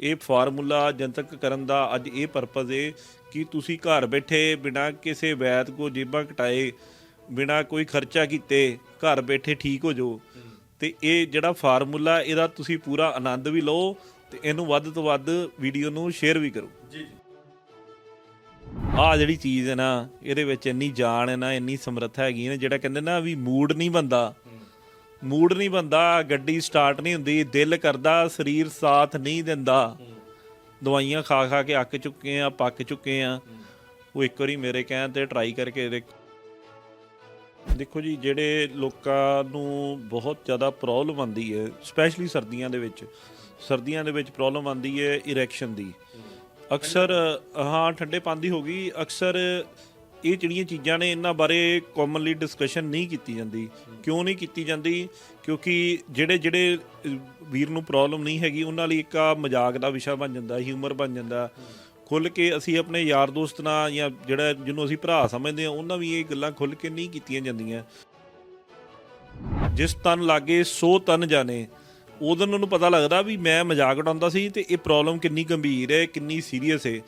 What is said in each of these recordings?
ਇਹ ਫਾਰਮੂਲਾ ਜਨਤਕ ਕਰਨ ਦਾ ਅੱਜ ਇਹ ਪਰਪਸ ਹੈ ਕਿ ਤੁਸੀਂ ਘਰ ਬੈਠੇ ਬਿਨਾਂ ਕਿਸੇ ਵੈਦ ਕੋ ਜੇਬਾਂ ਕਟਾਏ ਬਿਨਾਂ ਕੋਈ ਖਰਚਾ ਕੀਤੇ ਘਰ ਬੈਠੇ ਠੀਕ ਹੋ ਜਾਓ। ਤੇ ਇਹ ਜਿਹੜਾ ਫਾਰਮੂਲਾ ਇਹਦਾ ਤੁਸੀਂ ਪੂਰਾ ਆਨੰਦ ਵੀ ਲਓ ਤੇ ਇਹਨੂੰ ਵੱਧ ਤੋਂ ਵੱਧ ਵੀਡੀਓ ਨੂੰ ਸ਼ੇਅਰ ਵੀ ਕਰੋ। ਜੀ ਜੀ। ਆ ਜਿਹੜੀ ਚੀਜ਼ ਹੈ ਨਾ ਇਹਦੇ ਵਿੱਚ ਇੰਨੀ ਜਾਨ ਹੈ ਨਾ ਇੰਨੀ ਸਮਰੱਥਾ ਹੈਗੀ ਹੈ ਨਾ ਜਿਹੜਾ ਕਹਿੰਦੇ ਨਾ ਵੀ ਮੂਡ ਨਹੀਂ ਬੰਦਾ ਮੂਡ ਨਹੀਂ ਬੰਦਾ ਗੱਡੀ ਸਟਾਰਟ ਨਹੀਂ ਹੁੰਦੀ, ਦਿਲ ਕਰਦਾ, ਸਰੀਰ ਸਾਥ ਨਹੀਂ ਦਿੰਦਾ। ਦਵਾਈਆਂ ਖਾ ਖਾ ਕੇ ਅੱਕ ਚੁੱਕੇ ਆ, ਪੱਕ ਚੁੱਕੇ ਆ। ਉਹ ਇੱਕ ਵਾਰੀ ਮੇਰੇ ਕਹਿਣ ਤੇ ਟਰਾਈ ਕਰਕੇ ਦੇਖ ਦੇਖੋ ਜੀ, ਜਿਹੜੇ ਲੋਕਾਂ ਨੂੰ ਬਹੁਤ ਜ਼ਿਆਦਾ ਪ੍ਰੋਬਲਮ ਆਉਂਦੀ ਹੈ ਸਪੈਸ਼ਲੀ ਸਰਦੀਆਂ ਦੇ ਵਿੱਚ। ਸਰਦੀਆਂ ਦੇ ਵਿੱਚ ਪ੍ਰੋਬਲਮ ਆਉਂਦੀ ਹੈ ਇਰੈਕਸ਼ਨ ਦੀ। ਅਕਸਰ, ਹਾਂ ਠੰਡੇ ਪਾਣੀ ਹੋ ਗਈ। ਅਕਸਰ ਇਹ ਜਿਹੜੀਆਂ ਚੀਜ਼ਾਂ ਨੇ ਇਹਨਾਂ ਬਾਰੇ ਕਾਮਨਲੀ ਡਿਸਕਸ਼ਨ ਨਹੀਂ ਕੀਤੀ ਜਾਂਦੀ। ਕਿਉਂ ਨਹੀਂ ਕੀਤੀ ਜਾਂਦੀ? ਕਿਉਂਕਿ ਜਿਹੜੇ ਜਿਹੜੇ ਵੀਰ ਨੂੰ ਪ੍ਰੋਬਲਮ ਨਹੀਂ ਹੈਗੀ, ਉਹਨਾਂ ਲਈ ਇੱਕ ਆ ਮਜ਼ਾਕ ਦਾ ਵਿਸ਼ਾ ਬਣ ਜਾਂਦਾ ਹਿਊਮਰ ਬਣ ਜਾਂਦਾ। ਖੁੱਲ ਕੇ ਅਸੀਂ ਆਪਣੇ ਯਾਰ ਦੋਸਤ ਨਾਲ ਜਾਂ ਜਿਹੜਾ ਜਿਹਨੂੰ ਅਸੀਂ ਭਰਾ ਸਮਝਦੇ ਹਾਂ, ਉਹਨਾਂ ਵੀ ਇਹ ਗੱਲਾਂ ਖੁੱਲ ਕੇ ਨਹੀਂ ਕੀਤੀਆਂ ਜਾਂਦੀਆਂ। ਜਿਸ ਤਨ ਲਾਗੇ 100 ਤਨ ਜਾਣੇ ਉਦੋਂ ਉਹਨੂੰ ਪਤਾ ਲੱਗਦਾ ਵੀ ਮੈਂ ਮਜ਼ਾਕ ਉਡਾਉਂਦਾ ਸੀ ਤੇ ਇਹ ਪ੍ਰੋਬਲਮ ਕਿੰਨੀ ਗੰਭੀਰ ਹੈ, ਕਿੰਨੀ ਸੀਰੀਅਸ ਹੈ।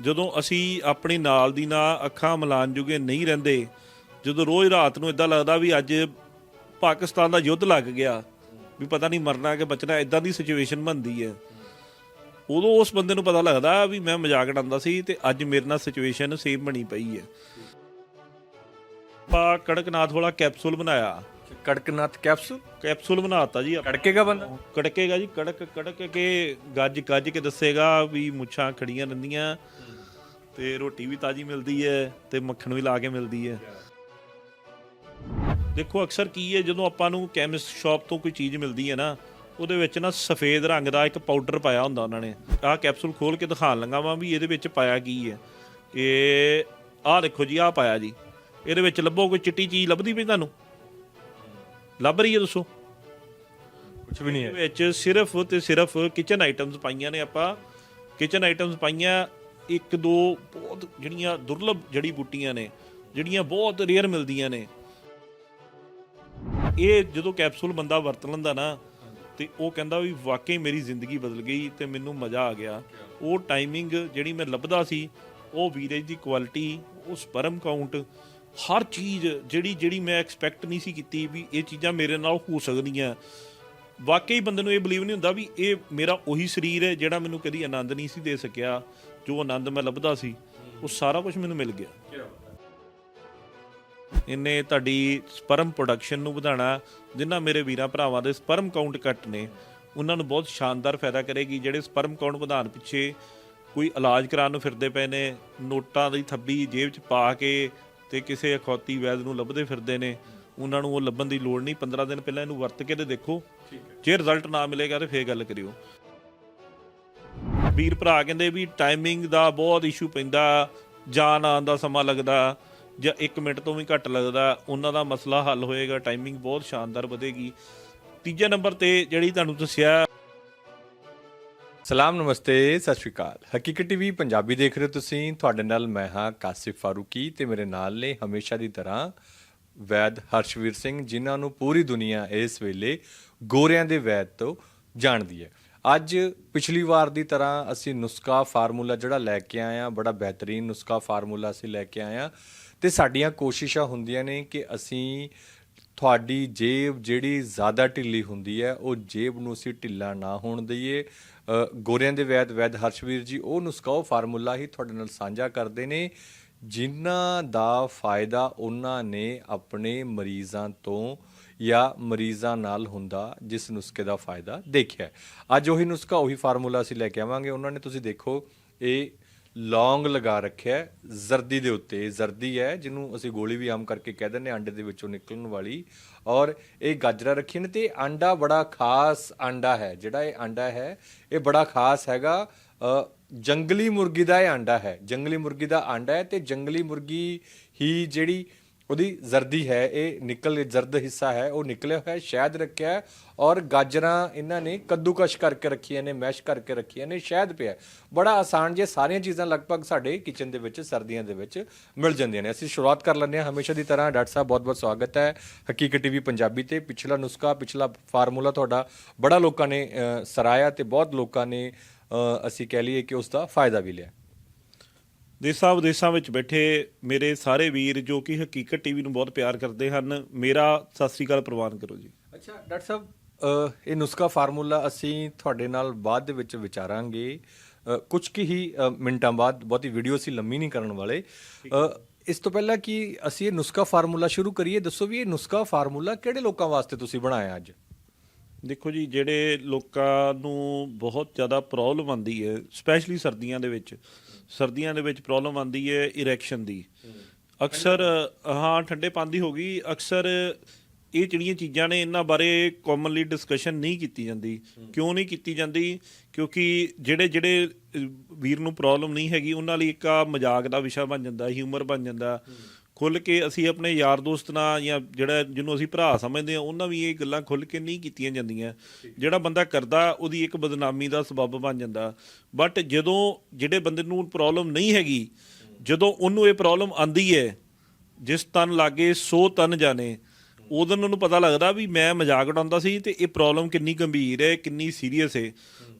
ਜਦੋਂ ਅਸੀਂ ਆਪਣੀ ਨਾਲ ਦੀ ਨਾਲ ਅੱਖਾਂ ਮਿਲਾਨ ਜੁਗੇ ਨਹੀਂ ਰਹਿੰਦੇ ਜਦੋਂ ਰੋਜ਼ ਰਾਤ ਨੂੰ ਇਦਾਂ ਲੱਗਦਾ ਵੀ ਅੱਜ ਪਾਕਿਸਤਾਨ ਦਾ ਯੁੱਧ ਲੱਗ ਗਿਆ ਵੀ ਪਤਾ ਨਹੀਂ ਮਰਨਾ ਕਿ ਬਚਣਾ ਇਦਾਂ ਦੀ ਸਿਚੁਏਸ਼ਨ ਬਣਦੀ ਹੈ। ਉਦੋਂ ਉਸ ਬੰਦੇ ਨੂੰ ਪਤਾ ਲੱਗਦਾ ਵੀ ਮੈਂ ਮਜ਼ਾਕ ਉਡਾਉਂਦਾ ਸੀ ਤੇ ਅੱਜ ਮੇਰੇ ਨਾਲ ਸਿਚੁਏਸ਼ਨ ਸੇਮ ਬਣੀ ਪਈ ਹੈ। ਆਪਾਂ ਕੜਕਨਾਥ ਵਾਲਾ ਕੈਪਸੂਲ ਬਣਾਇਆ। ਕੜਕਨਾਥ ਕੈਪਸੂਲ ਕੈਪਸੂਲ ਬਣਾਤਾ ਜੀ। ਕੜਕੇਗਾ ਬੰਦਾ? ਕੜਕੇਗਾ ਜੀ ਕੜਕ ਕੜਕ ਕੇ ਗੱਜ ਗੱਜ ਕੇ ਦੱਸੇਗਾ ਵੀ ਮੁੱਛਾਂ ਖੜੀਆਂ ਰਹਿੰਦੀਆਂ ਤੇ ਰੋਟੀ ਵੀ ਤਾਜੀ ਮਿਲਦੀ ਹੈ ਤੇ ਮੱਖਣ ਵੀ ਲਾ ਕੇ ਮਿਲਦੀ ਹੈ। ਦੇਖੋ ਅਕਸਰ ਕੀ ਹੈ ਜਦੋਂ ਆਪਾਂ ਨੂੰ ਕੈਮਿਸਟ ਸ਼ਾਪ ਤੋਂ ਕੋਈ ਚੀਜ਼ ਮਿਲਦੀ ਹੈ ਨਾ ਉਹਦੇ ਵਿੱਚ ਨਾ ਸਫੇਦ ਰੰਗ ਦਾ ਇੱਕ ਪਾਊਡਰ ਪਾਇਆ ਹੁੰਦਾ ਉਹਨਾਂ ਨੇ। ਆਹ ਕੈਪਸੂਲ ਖੋਲ ਕੇ ਦਿਖਾਣ ਲੱਗਾ ਵਾਂ ਵੀ ਇਹਦੇ ਵਿੱਚ ਪਾਇਆ ਕੀ ਹੈ। ਇਹ ਆਹ ਦੇਖੋ ਜੀ ਆਹ ਪਾਇਆ ਜੀ। ਇਹਦੇ ਵਿੱਚ ਲੱਭੋ ਕੋਈ ਚਿੱਟੀ ਚੀਜ਼ ਲੱਭਦੀ ਪਈ ਤੁਹਾਨੂੰ? ਲੱਭ ਰਹੀ ਹੈ ਦੱਸੋ? ਕੁਝ ਵੀ ਨਹੀਂ ਹੈ। ਵਿੱਚ ਸਿਰਫ ਤੇ ਸਿਰਫ ਕਿਚਨ ਆਈਟਮਸ ਪਾਈਆਂ ਨੇ ਆਪਾਂ। ਕਿਚਨ ਆਈਟਮਸ ਪਾਈਆਂ ਇੱਕ ਦੋ ਬਹੁਤ ਜਿਹੜੀਆਂ ਦੁਰਲਭ ਜੜੀ ਬੂਟੀਆਂ ਨੇ, ਜਿਹੜੀਆਂ ਬਹੁਤ ਰੇਅਰ ਮਿਲਦੀਆਂ ਨੇ। ਇਹ ਜਦੋਂ ਕੈਪਸੂਲ ਬੰਦਾ ਵਰਤ ਲੈਂਦਾ ਨਾ, ਤੇ ਉਹ ਕਹਿੰਦਾ ਵੀ ਵਾਕਈ ਮੇਰੀ ਜ਼ਿੰਦਗੀ ਬਦਲ ਗਈ ਤੇ ਮੈਨੂੰ ਮਜ਼ਾ ਆ ਗਿਆ। ਉਹ ਟਾਈਮਿੰਗ ਜਿਹੜੀ ਮੈਂ ਲੱਭਦਾ ਸੀ, ਉਹ ਵੀਰੇਜ ਦੀ ਕੁਆਲਿਟੀ ਉਹ ਸਪਰਮ ਕਾਊਂਟ ਹਰ ਚੀਜ਼ ਜਿਹੜੀ ਜਿਹੜੀ ਮੈਂ ਐਕਸਪੈਕਟ ਨਹੀਂ ਸੀ ਕੀਤੀ ਵੀ ਇਹ ਚੀਜ਼ਾਂ ਮੇਰੇ ਨਾਲ ਹੋ ਸਕਦੀਆਂ। ਵਾਕਈ ਬੰਦੇ ਨੂੰ ਇਹ ਬਲੀਵ ਨਹੀਂ ਹੁੰਦਾ ਵੀ ਇਹ ਮੇਰਾ ਉਹੀ ਸਰੀਰ ਹੈ ਜਿਹੜਾ ਮੈਨੂੰ ਕਦੀ ਆਨੰਦ ਨਹੀਂ ਸੀ ਦੇ ਸਕਿਆ। ਜੋ ਆਨੰਦ ਮੈਂ ਲੱਭਦਾ ਸੀ ਉਹ ਸਾਰਾ ਕੁਝ ਮੈਨੂੰ ਮਿਲ ਗਿਆ। ਇਹਨੇ ਤੁਹਾਡੀ ਸਪਰਮ ਪ੍ਰੋਡਕਸ਼ਨ ਨੂੰ ਵਧਾਣਾ ਜਿਨ੍ਹਾਂ ਮੇਰੇ ਵੀਰਾਂ ਭਰਾਵਾਂ ਦੇ ਸਪਰਮ ਕਾਊਂਟ ਘੱਟ ਨੇ ਉਹਨਾਂ ਨੂੰ ਬਹੁਤ ਸ਼ਾਨਦਾਰ ਫਾਇਦਾ ਕਰੇਗੀ ਜਿਹੜੇ ਸਪਰਮ ਕਾਊਂਟ ਵਧਾਉਣ ਪਿੱਛੇ ਕੋਈ ਇਲਾਜ ਕਰਾਉਣ ਨੂੰ ਫਿਰਦੇ ਪਏ ਨੇ ਨੋਟਾਂ ਦੀ ਥੱਬੀ ਜੇਬ 'ਚ ਪਾ ਕੇ ਤੇ ਕਿਸੇ ਅਖੌਤੀ ਵੈਦ ਨੂੰ ਲੱਭਦੇ ਫਿਰਦੇ ਨੇ ਉਹਨਾਂ ਨੂੰ ਉਹ ਲੱਭਣ ਦੀ ਲੋੜ ਨਹੀਂ 15 ਦਿਨ ਪਹਿਲਾਂ ਇਹਨੂੰ ਵਰਤ ਕੇ ਤੇ ਦੇਖੋ ਜੇ ਰਿਜ਼ਲਟ ਨਾ ਮਿਲੇਗਾ ਤੇ ਫੇਰ ਗੱਲ ਕਰਿਓ। ਵੀਰ ਭਰਾ ਕਹਿੰਦੇ ਵੀ ਟਾਈਮਿੰਗ ਦਾ ਬਹੁਤ ਇਸ਼ੂ ਪੈਂਦਾ, ਜਾਣ ਆਉਣ ਦਾ ਸਮਾਂ ਲੱਗਦਾ, ਜਾਂ 1 ਮਿੰਟ ਤੋਂ ਵੀ ਘੱਟ ਲੱਗਦਾ, ਉਹਨਾਂ ਦਾ ਮਸਲਾ ਹੱਲ ਹੋਏਗਾ ਟਾਈਮਿੰਗ ਬਹੁਤ ਸ਼ਾਨਦਾਰ ਵਧੇਗੀ। ਤੀਜੇ ਨੰਬਰ ਤੇ ਜਿਹੜੀ ਤੁਹਾਨੂੰ ਦੱਸਿਆ ਸਲਾਮ, ਨਮਸਤੇ, ਸਤਿ ਸ਼੍ਰੀ ਅਕਾਲ। ਹਕੀਕਤ ਟੀਵੀ ਪੰਜਾਬੀ ਦੇਖ ਰਹੇ ਹੋ ਤੁਸੀਂ। ਤੁਹਾਡੇ ਨਾਲ ਮੈਂ ਹਾਂ ਕਾਸਿਫ ਫਾਰੂਕੀ ਤੇ ਮੇਰੇ ਨਾਲ ਨੇ ਹਮੇਸ਼ਾ ਦੀ ਤਰ੍ਹਾਂ ਵੈਦ ਹਰਸ਼ਵੀਰ ਸਿੰਘ, ਜਿਨ੍ਹਾਂ ਨੂੰ ਪੂਰੀ ਦੁਨੀਆ ਇਸ ਵੇਲੇ ਗੋਰਿਆਂ ਦੇ ਵੈਦ ਤੋਂ ਜਾਣਦੀ ਹੈ। ਅੱਜ ਪਿਛਲੀ ਵਾਰ ਦੀ ਤਰ੍ਹਾਂ ਅਸੀਂ ਨੁਸਖਾ ਫਾਰਮੂਲਾ ਜਿਹੜਾ ਲੈ ਕੇ ਆਏ ਆ ਬੜਾ ਬਿਹਤਰੀਨ ਨੁਸਖਾ ਫਾਰਮੂਲਾ ਅਸੀਂ ਲੈ ਕੇ ਆਏ ਆ ਤੇ ਸਾਡੀਆਂ ਕੋਸ਼ਿਸ਼ਾਂ ਹੁੰਦੀਆਂ ਨੇ ਕਿ ਅਸੀਂ ਤੁਹਾਡੀ ਜੇਬ ਜਿਹੜੀ ਜ਼ਿਆਦਾ ਢਿੱਲੀ ਹੁੰਦੀ ਹੈ, ਉਹ ਜੇਬ ਨੂੰ ਅਸੀਂ ਢਿੱਲਾ ਨਾ ਹੋਣ ਦਈਏ। ਗੋਰਿਆਂ ਦੇ ਵੈਦ ਵੈਦ ਹਰਸ਼ਵੀਰ ਜੀ, ਉਹ ਨੁਸਖਾ, ਉਹ ਫਾਰਮੂਲਾ ਹੀ ਤੁਹਾਡੇ ਨਾਲ ਸਾਂਝਾ ਕਰਦੇ ਨੇ। ਜਿਨ੍ਹਾਂ ਦਾ ਫਾਇਦਾ ਉਹਨਾਂ ਨੇ ਆਪਣੇ ਮਰੀਜ਼ਾਂ ਤੋਂ ਜਾਂ ਮਰੀਜ਼ਾਂ ਨਾਲ ਹੁੰਦਾ ਜਿਸ ਨੁਸਖੇ ਦਾ ਫਾਇਦਾ ਦੇਖਿਆ ਅੱਜ ਉਹੀ ਨੁਸਖਾ ਉਹੀ ਫਾਰਮੂਲਾ ਅਸੀਂ ਲੈ ਕੇ ਆਵਾਂਗੇ। ਉਹਨਾਂ ਨੇ ਤੁਸੀਂ ਦੇਖੋ ਇਹ ਲੌਂਗ ਲਗਾ ਰੱਖਿਆ ਜ਼ਰਦੀ ਦੇ ਉੱਤੇ। ਜ਼ਰਦੀ ਹੈ ਜਿਹਨੂੰ ਅਸੀਂ ਗੋਲੀ ਵੀ ਆਮ ਕਰਕੇ ਕਹਿ ਦਿੰਦੇ ਹਾਂ, ਅੰਡੇ ਦੇ ਵਿੱਚੋਂ ਨਿਕਲਣ ਵਾਲੀ। ਔਰ ਇਹ ਗਾਜਰਾਂ ਰੱਖੀਆਂ ਨੇ ਤੇ ਇਹ ਆਂਡਾ ਬੜਾ ਖਾਸ ਆਂਡਾ ਹੈ। ਜਿਹੜਾ ਇਹ ਆਂਡਾ ਹੈ ਇਹ ਬੜਾ ਖਾਸ ਹੈਗਾ। ਜੰਗਲੀ ਮੁਰਗੀ ਦਾ ਇਹ ਆਂਡਾ ਹੈ। ਜੰਗਲੀ ਮੁਰਗੀ ਦਾ ਆਂਡਾ ਹੈ ਤੇ ਜੰਗਲੀ ਮੁਰਗੀ ਹੀ ਜਿਹੜੀ ਉਹਦੀ ਜ਼ਰਦੀ ਹੈ ਇਹ ਨਿਕਲ ਜ਼ਰਦ ਹਿੱਸਾ ਹੈ ਉਹ ਨਿਕਲਿਆ ਹੋਇਆ ਹੈ, ਸ਼ਹਿਦ ਰੱਖਿਆ ਔਰ ਗਾਜਰਾਂ ਇਹਨਾਂ ਨੇ ਕੱਦੂਕਸ਼ ਕਰਕੇ ਰੱਖੀਆਂ ਨੇ ਮੈਸ਼ ਕਰਕੇ ਰੱਖੀਆਂ ਨੇ ਸ਼ਹਿਦ ਪਿਆ ਬੜਾ ਆਸਾਨ ਜੇ ਸਾਰੀਆਂ ਚੀਜ਼ਾਂ ਲਗਭਗ ਸਾਡੇ ਕਿਚਨ ਦੇ ਵਿੱਚ ਸਰਦੀਆਂ ਦੇ ਵਿੱਚ ਮਿਲ ਜਾਂਦੀਆਂ ਨੇ। ਅਸੀਂ ਸ਼ੁਰੂਆਤ ਕਰ ਲੈਂਦੇ ਹਾਂ ਹਮੇਸ਼ਾ ਦੀ ਤਰ੍ਹਾਂ। ਡਾਕਟਰ ਸਾਹਿਬ ਬਹੁਤ-ਬਹੁਤ ਸਵਾਗਤ ਹੈ। ਹਕੀਕਤ ਟੀਵੀ ਪੰਜਾਬੀ ਤੇ ਪਿਛਲਾ ਨੁਸਖਾ ਪਿਛਲਾ ਫਾਰਮੂਲਾ ਤੁਹਾਡਾ ਬੜਾ ਲੋਕਾਂ ਨੇ ਅ, ਸਰਾਇਆ ਤੇ ਬਹੁਤ ਲੋਕਾਂ ਨੇ ਅਸੀਂ ਕਹਿ ਲਈਏ ਕਿ ਉਸ ਦਾ ਫਾਇਦਾ ਵੀ ਲਿਆ। ਦੇਸਾਂ ਵਿਦੇਸਾਂ ਵਿੱਚ ਬੈਠੇ ਮੇਰੇ ਸਾਰੇ ਵੀਰ ਜੋ ਕਿ ਹਕੀਕਤ ਟੀਵੀ ਨੂੰ ਬਹੁਤ ਪਿਆਰ ਕਰਦੇ ਹਨ ਮੇਰਾ ਸਤਿ ਸ੍ਰੀ ਅਕਾਲ ਪ੍ਰਵਾਨ ਕਰੋ ਜੀ। ਅੱਛਾ ਡਾਕਟਰ ਸਾਹਿਬ ਇਹ ਨੁਸਖਾ ਫਾਰਮੂਲਾ ਅਸੀਂ ਤੁਹਾਡੇ ਨਾਲ ਬਾਅਦ ਦੇ ਵਿੱਚ ਵਿਚਾਰਾਂਗੇ। ਕੁਝ ਕੁ ਹੀ ਮਿੰਟਾਂ ਬਾਅਦ ਬਹੁਤੀ ਵੀਡੀਓ ਅਸੀਂ ਲੰਮੀ ਨਹੀਂ ਕਰਨ ਵਾਲੇ। ਇਸ ਤੋਂ ਪਹਿਲਾਂ ਕਿ ਅਸੀਂ ਇਹ ਨੁਸਖਾ ਫਾਰਮੂਲਾ ਸ਼ੁਰੂ ਕਰੀਏ ਦੱਸੋ ਵੀ ਇਹ ਨੁਸਖਾ ਫਾਰਮੂਲਾ ਕਿਹੜੇ ਲੋਕਾਂ ਵਾਸਤੇ ਤੁਸੀਂ ਬਣਾਇਆ ਅੱਜ? ਦੇਖੋ ਜੀ, ਜਿਹੜੇ ਲੋਕਾਂ ਨੂੰ ਬਹੁਤ ਜ਼ਿਆਦਾ ਪ੍ਰੋਬਲਮ ਆਉਂਦੀ ਹੈ ਸਪੈਸ਼ਲੀ ਸਰਦੀਆਂ ਦੇ ਵਿੱਚ, ਸਰਦੀਆਂ ਦੇ ਵਿੱਚ ਪ੍ਰੋਬਲਮ ਆਉਂਦੀ ਹੈ ਇਰੈਕਸ਼ਨ ਦੀ। ਅਕਸਰ, ਹਾਂ, ਠੰਡੇ ਪਾਣੀ ਹੋ ਗਈ, ਅਕਸਰ ਇਹ ਜਿਹੜੀਆਂ ਚੀਜ਼ਾਂ ਨੇ, ਇਹਨਾਂ ਬਾਰੇ ਕਾਮਨਲੀ ਡਿਸਕਸ਼ਨ ਨਹੀਂ ਕੀਤੀ ਜਾਂਦੀ। ਕਿਉਂ ਨਹੀਂ ਕੀਤੀ ਜਾਂਦੀ? ਕਿਉਂਕਿ ਜਿਹੜੇ ਜਿਹੜੇ ਵੀਰ ਨੂੰ ਪ੍ਰੋਬਲਮ ਨਹੀਂ ਹੈਗੀ, ਉਹਨਾਂ ਲਈ ਇੱਕ ਆ ਮਜ਼ਾਕ ਦਾ ਵਿਸ਼ਾ ਬਣ ਜਾਂਦਾ ਹਿਊਮਰ ਬਣ ਜਾਂਦਾ। ਖੁੱਲ ਕੇ ਅਸੀਂ ਆਪਣੇ ਯਾਰ ਦੋਸਤ ਨਾਲ ਜਾਂ ਜਿਹੜਾ ਜਿਹਨੂੰ ਅਸੀਂ ਭਰਾ ਸਮਝਦੇ ਆ ਉਹਨਾਂ ਵੀ ਇਹ ਗੱਲਾਂ ਖੁੱਲ ਕੇ ਨਹੀਂ ਕੀਤੀਆਂ ਜਾਂਦੀਆਂ। ਜਿਹੜਾ ਬੰਦਾ ਕਰਦਾ, ਉਹਦੀ ਇੱਕ ਬਦਨਾਮੀ ਦਾ ਸਬਬ ਬਣ ਜਾਂਦਾ। ਬਟ ਜਦੋਂ ਜਿਹੜੇ ਬੰਦੇ ਨੂੰ ਪ੍ਰੋਬਲਮ ਨਹੀਂ ਹੈਗੀ, ਜਦੋਂ ਉਹਨੂੰ ਇਹ ਪ੍ਰੋਬਲਮ ਆਂਦੀ ਹੈ, ਜਿਸ ਤਨ ਲਾਗੇ 100 ਤਨ ਜਾਣੇ ਉਦੋਂ ਉਹਨੂੰ ਪਤਾ ਲੱਗਦਾ ਵੀ ਮੈਂ ਮਜ਼ਾਕ ਉਡਾਉਂਦਾ ਸੀ ਤੇ ਇਹ ਪ੍ਰੋਬਲਮ ਕਿੰਨੀ ਗੰਭੀਰ ਹੈ, ਕਿੰਨੀ ਸੀਰੀਅਸ ਹੈ।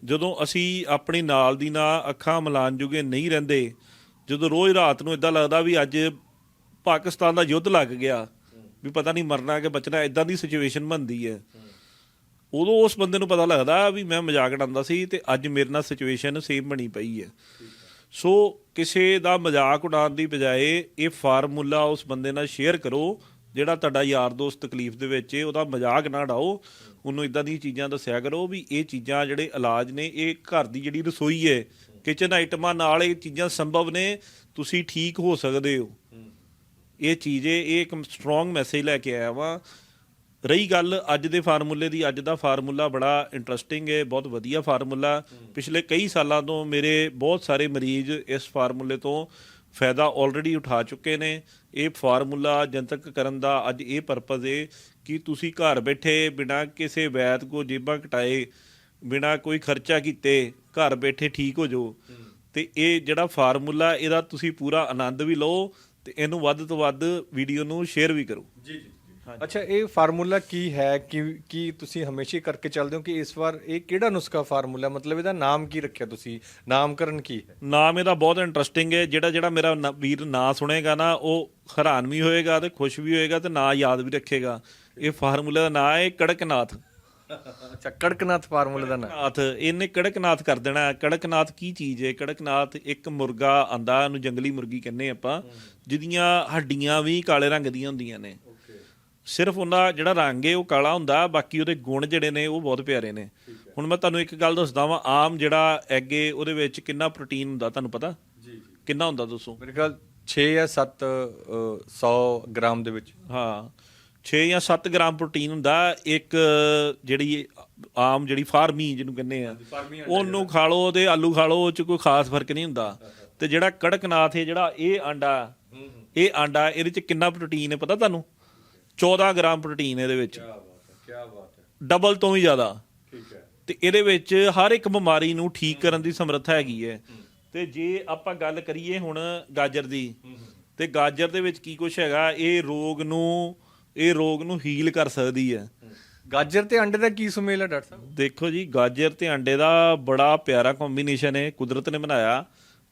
ਜਦੋਂ ਅਸੀਂ ਆਪਣੇ ਨਾਲ ਦੀ ਨਾਲ ਅੱਖਾਂ ਮਿਲਾਨ ਜੁਗੇ ਨਹੀਂ ਰਹਿੰਦੇ, ਜਦੋਂ ਰੋਜ਼ ਰਾਤ ਨੂੰ ਇਦਾਂ ਲੱਗਦਾ ਵੀ ਅੱਜ ਪਾਕਿਸਤਾਨ ਦਾ ਯੁੱਧ ਲੱਗ ਗਿਆ, ਵੀ ਪਤਾ ਨਹੀਂ ਮਰਨਾ ਕਿ ਬਚਣਾ ਇਦਾਂ ਦੀ ਸਿਚੁਏਸ਼ਨ ਬਣਦੀ ਹੈ। ਉਦੋਂ ਉਸ ਬੰਦੇ ਨੂੰ ਪਤਾ ਲੱਗਦਾ ਵੀ ਮੈਂ ਮਜ਼ਾਕ ਉਡਾਉਂਦਾ ਸੀ ਤੇ ਅੱਜ ਮੇਰੇ ਨਾਲ ਸਿਚੁਏਸ਼ਨ ਸੇਮ ਬਣੀ ਪਈ ਹੈ। ਸੋ ਕਿਸੇ ਦਾ ਮਜ਼ਾਕ ਉਡਾਉਣ ਦੀ ਬਜਾਏ ਇਹ ਫਾਰਮੂਲਾ ਉਸ ਬੰਦੇ ਨਾਲ ਸ਼ੇਅਰ ਕਰੋ, ਜਿਹੜਾ ਤੁਹਾਡਾ ਯਾਰ ਦੋਸਤ ਤਕਲੀਫ ਦੇ ਵਿੱਚ ਹੈ, ਉਹਦਾ ਮਜ਼ਾਕ ਨਾ ਉਡਾਓ। ਉਹਨੂੰ ਇਦਾਂ ਦੀਆਂ ਚੀਜ਼ਾਂ ਦੱਸਿਆ ਕਰੋ ਵੀ ਇਹ ਚੀਜ਼ਾਂ ਜਿਹੜੇ ਇਲਾਜ ਨੇ, ਇਹ ਘਰ ਦੀ ਜਿਹੜੀ ਰਸੋਈ ਹੈ ਕਿਚਨ ਆਈਟਮਾਂ ਨਾਲ ਇਹ ਚੀਜ਼ਾਂ ਸੰਭਵ ਨੇ, ਤੁਸੀਂ ਠੀਕ ਹੋ ਸਕਦੇ ਹੋ। ਇਹ ਚੀਜ਼ ਏ ਇਹ ਇੱਕ ਸਟਰੋਂਗ ਮੈਸੇਜ ਲੈ ਕੇ ਆਇਆ ਵਾਂ। ਰਹੀ ਗੱਲ ਅੱਜ ਦੇ ਫਾਰਮੂਲੇ ਦੀ ਅੱਜ ਦਾ ਫਾਰਮੂਲਾ ਬੜਾ ਇੰਟਰਸਟਿੰਗ ਹੈ ਬਹੁਤ ਵਧੀਆ ਫਾਰਮੂਲਾ। ਪਿਛਲੇ ਕਈ ਸਾਲਾਂ ਤੋਂ ਮੇਰੇ ਬਹੁਤ ਸਾਰੇ ਮਰੀਜ਼ ਇਸ ਫਾਰਮੂਲੇ ਤੋਂ ਫਾਇਦਾ ਆਲਰੇਡੀ ਉਠਾ ਚੁੱਕੇ ਨੇ। ਇਹ ਫਾਰਮੂਲਾ ਜਨਤਕ ਕਰਨ ਦਾ ਅੱਜ ਇਹ ਪਰਪਸ ਹੈ ਕਿ ਤੁਸੀਂ ਘਰ ਬੈਠੇ ਬਿਨਾਂ ਕਿਸੇ ਵੈਦ ਕੋ ਜੇਬਾਂ ਕਟਾਏ ਬਿਨਾਂ ਕੋਈ ਖਰਚਾ ਕੀਤੇ ਘਰ ਬੈਠੇ ਠੀਕ ਹੋ ਜਾਓ। ਤੇ ਇਹ ਜਿਹੜਾ ਫਾਰਮੂਲਾ ਇਹਦਾ ਤੁਸੀਂ ਪੂਰਾ ਆਨੰਦ ਵੀ ਲਓ ਤੇ ਇਹਨੂੰ ਵੱਧ ਤੋਂ ਵੱਧ ਵੀਡੀਓ ਨੂੰ ਸ਼ੇਅਰ ਵੀ ਕਰੋ। ਜੀ ਜੀ ਅੱਛਾ ਇਹ ਫਾਰਮੂਲਾ ਕੀ ਹੈ? ਕਿ ਕੀ ਤੁਸੀਂ ਹਮੇਸ਼ਾ ਹੀ ਕਰਕੇ ਚੱਲਦੇ ਹੋ ਕਿ ਇਸ ਵਾਰ ਇਹ ਕਿਹੜਾ ਨੁਸਖਾ ਫਾਰਮੂਲਾ ਮਤਲਬ ਇਹਦਾ ਨਾਮ ਕੀ ਰੱਖਿਆ ਤੁਸੀਂ? ਨਾਮਕਰਨ ਕੀ ਹੈ? ਨਾਮ ਇਹਦਾ ਬਹੁਤ ਇੰਟਰਸਟਿੰਗ ਹੈ। ਜਿਹੜਾ ਜਿਹੜਾ ਮੇਰਾ ਨ- ਵੀਰ ਨਾਂ ਸੁਣੇਗਾ ਨਾ ਉਹ ਹੈਰਾਨ ਵੀ ਹੋਏਗਾ ਤੇ ਖੁਸ਼ ਵੀ ਹੋਏਗਾ ਤੇ ਨਾਂ ਯਾਦ ਵੀ ਰੱਖੇਗਾ। ਇਹ ਫਾਰਮੂਲੇ ਦਾ ਨਾਂ ਹੈ ਕੜਕਨਾਥ। ਅੱਛਾ ਕੜਕਨਾਥ ਫਾਰਮੂਲਾ ਦਾ ਨਾਮ ਨਾਥ ਇਹਨੇ ਕੜਕਨਾਥ ਕਰ ਦੇਣਾ। ਕੜਕਨਾਥ ਕੀ ਚੀਜ਼ ਹੈ ਕੜਕਨਾਥ ਇੱਕ ਮੁਰਗਾ ਆਂਦਾ ਉਹਨੂੰ ਜੰਗਲੀ ਮੁਰਗੀ ਕਹਿੰਦੇ ਆਪਾਂ ਜਿਹਦੀਆਂ ਹੱਡੀਆਂ ਵੀ ਕਾਲੇ ਰੰਗ ਦੀਆਂ ਹੁੰਦੀਆਂ ਨੇ। ਸਿਰਫ ਉਹਦਾ ਜਿਹੜਾ ਰੰਗ ਹੈ ਉਹ ਕਾਲਾ ਹੁੰਦਾ ਬਾਕੀ ਉਹਦੇ ਗੁਣ ਜਿਹੜੇ ਨੇ ਉਹ ਬਹੁਤ ਪਿਆਰੇ ਨੇ। ਹੁਣ ਮੈਂ ਤੁਹਾਨੂੰ ਇੱਕ ਗੱਲ ਦੱਸਦਾ ਵਾਂ ਆਮ ਜਿਹੜਾ ਐਗ ਹੈ ਉਹਦੇ ਵਿੱਚ ਕਿੰਨਾ ਪ੍ਰੋਟੀਨ ਹੁੰਦਾ ਤੁਹਾਨੂੰ ਪਤਾ? ਜੀ ਜੀ। ਕਿੰਨਾ ਹੁੰਦਾ ਦੱਸੋ? ਮੇਰੇ ਖਿਆਲ 6 ਜਾਂ 7 100 ਗ੍ਰਾਮ ਦੇ ਵਿੱਚ। ਹਾਂ। 6 ਜਾਂ 7 ਗ੍ਰਾਮ ਪ੍ਰੋਟੀਨ ਹੁੰਦਾ ਇੱਕ ਜਿਹੜੀ ਆਮ ਜਿਹੜੀ ਫਾਰਮੀ ਜਿਹਨੂੰ ਕਹਿੰਦੇ ਆ ਉਹਨੂੰ ਖਾ ਲਓ ਤੇ ਆਲੂ ਖਾ ਲਓ ਉਹ ਚ ਕੋਈ ਖਾਸ ਫ਼ਰਕ ਨਹੀਂ ਹੁੰਦਾ। ਤੇ ਜਿਹੜਾ ਕੜਕਨਾਥ ਹੈ ਜਿਹੜਾ ਇਹ ਆਂਡਾ ਇਹ ਆਂਡਾ ਇਹਦੇ ਚ ਕਿੰਨਾ ਪ੍ਰੋਟੀਨ ਹੈ ਪਤਾ ਤੁਹਾਨੂੰ? 14 ਗ੍ਰਾਮ ਪ੍ਰੋਟੀਨ ਇਹਦੇ ਵਿੱਚ। ਕੀ ਬਾਤ ਹੈ ਕੀ ਬਾਤ ਹੈ। ਡਬਲ ਤੋਂ ਵੀ ਜ਼ਿਆਦਾ। ਠੀਕ ਹੈ। ਤੇ ਇਹਦੇ ਵਿੱਚ ਹਰ ਇੱਕ ਬਿਮਾਰੀ ਨੂੰ ਠੀਕ ਕਰਨ ਦੀ ਸਮਰੱਥਾ ਹੈਗੀ ਹੈ। ਤੇ ਜੇ ਆਪਾਂ ਗੱਲ ਕਰੀਏ ਹੁਣ ਗਾਜਰ ਦੀ ਤੇ ਗਾਜਰ ਦੇ ਵਿੱਚ ਕੀ ਕੁਝ ਹੈਗਾ ਇਹ ਰੋਗ ਨੂੰ ਇਹ ਰੋਗ ਨੂੰ ਹੀਲ ਕਰ ਸਕਦੀ ਹੈ। ਗਾਜਰ ਤੇ ਅੰਡੇ ਦਾ ਕੀ ਸੁਮੇਲ ਹੈ ਡਾਕਟਰ ਸਾਹਿਬ? ਦੇਖੋ ਜੀ ਗਾਜਰ ਤੇ ਅੰਡੇ ਦਾ ਬੜਾ ਪਿਆਰਾ ਕੰਬੀਨੇਸ਼ਨ ਹੈ ਕੁਦਰਤ ਨੇ ਬਣਾਇਆ।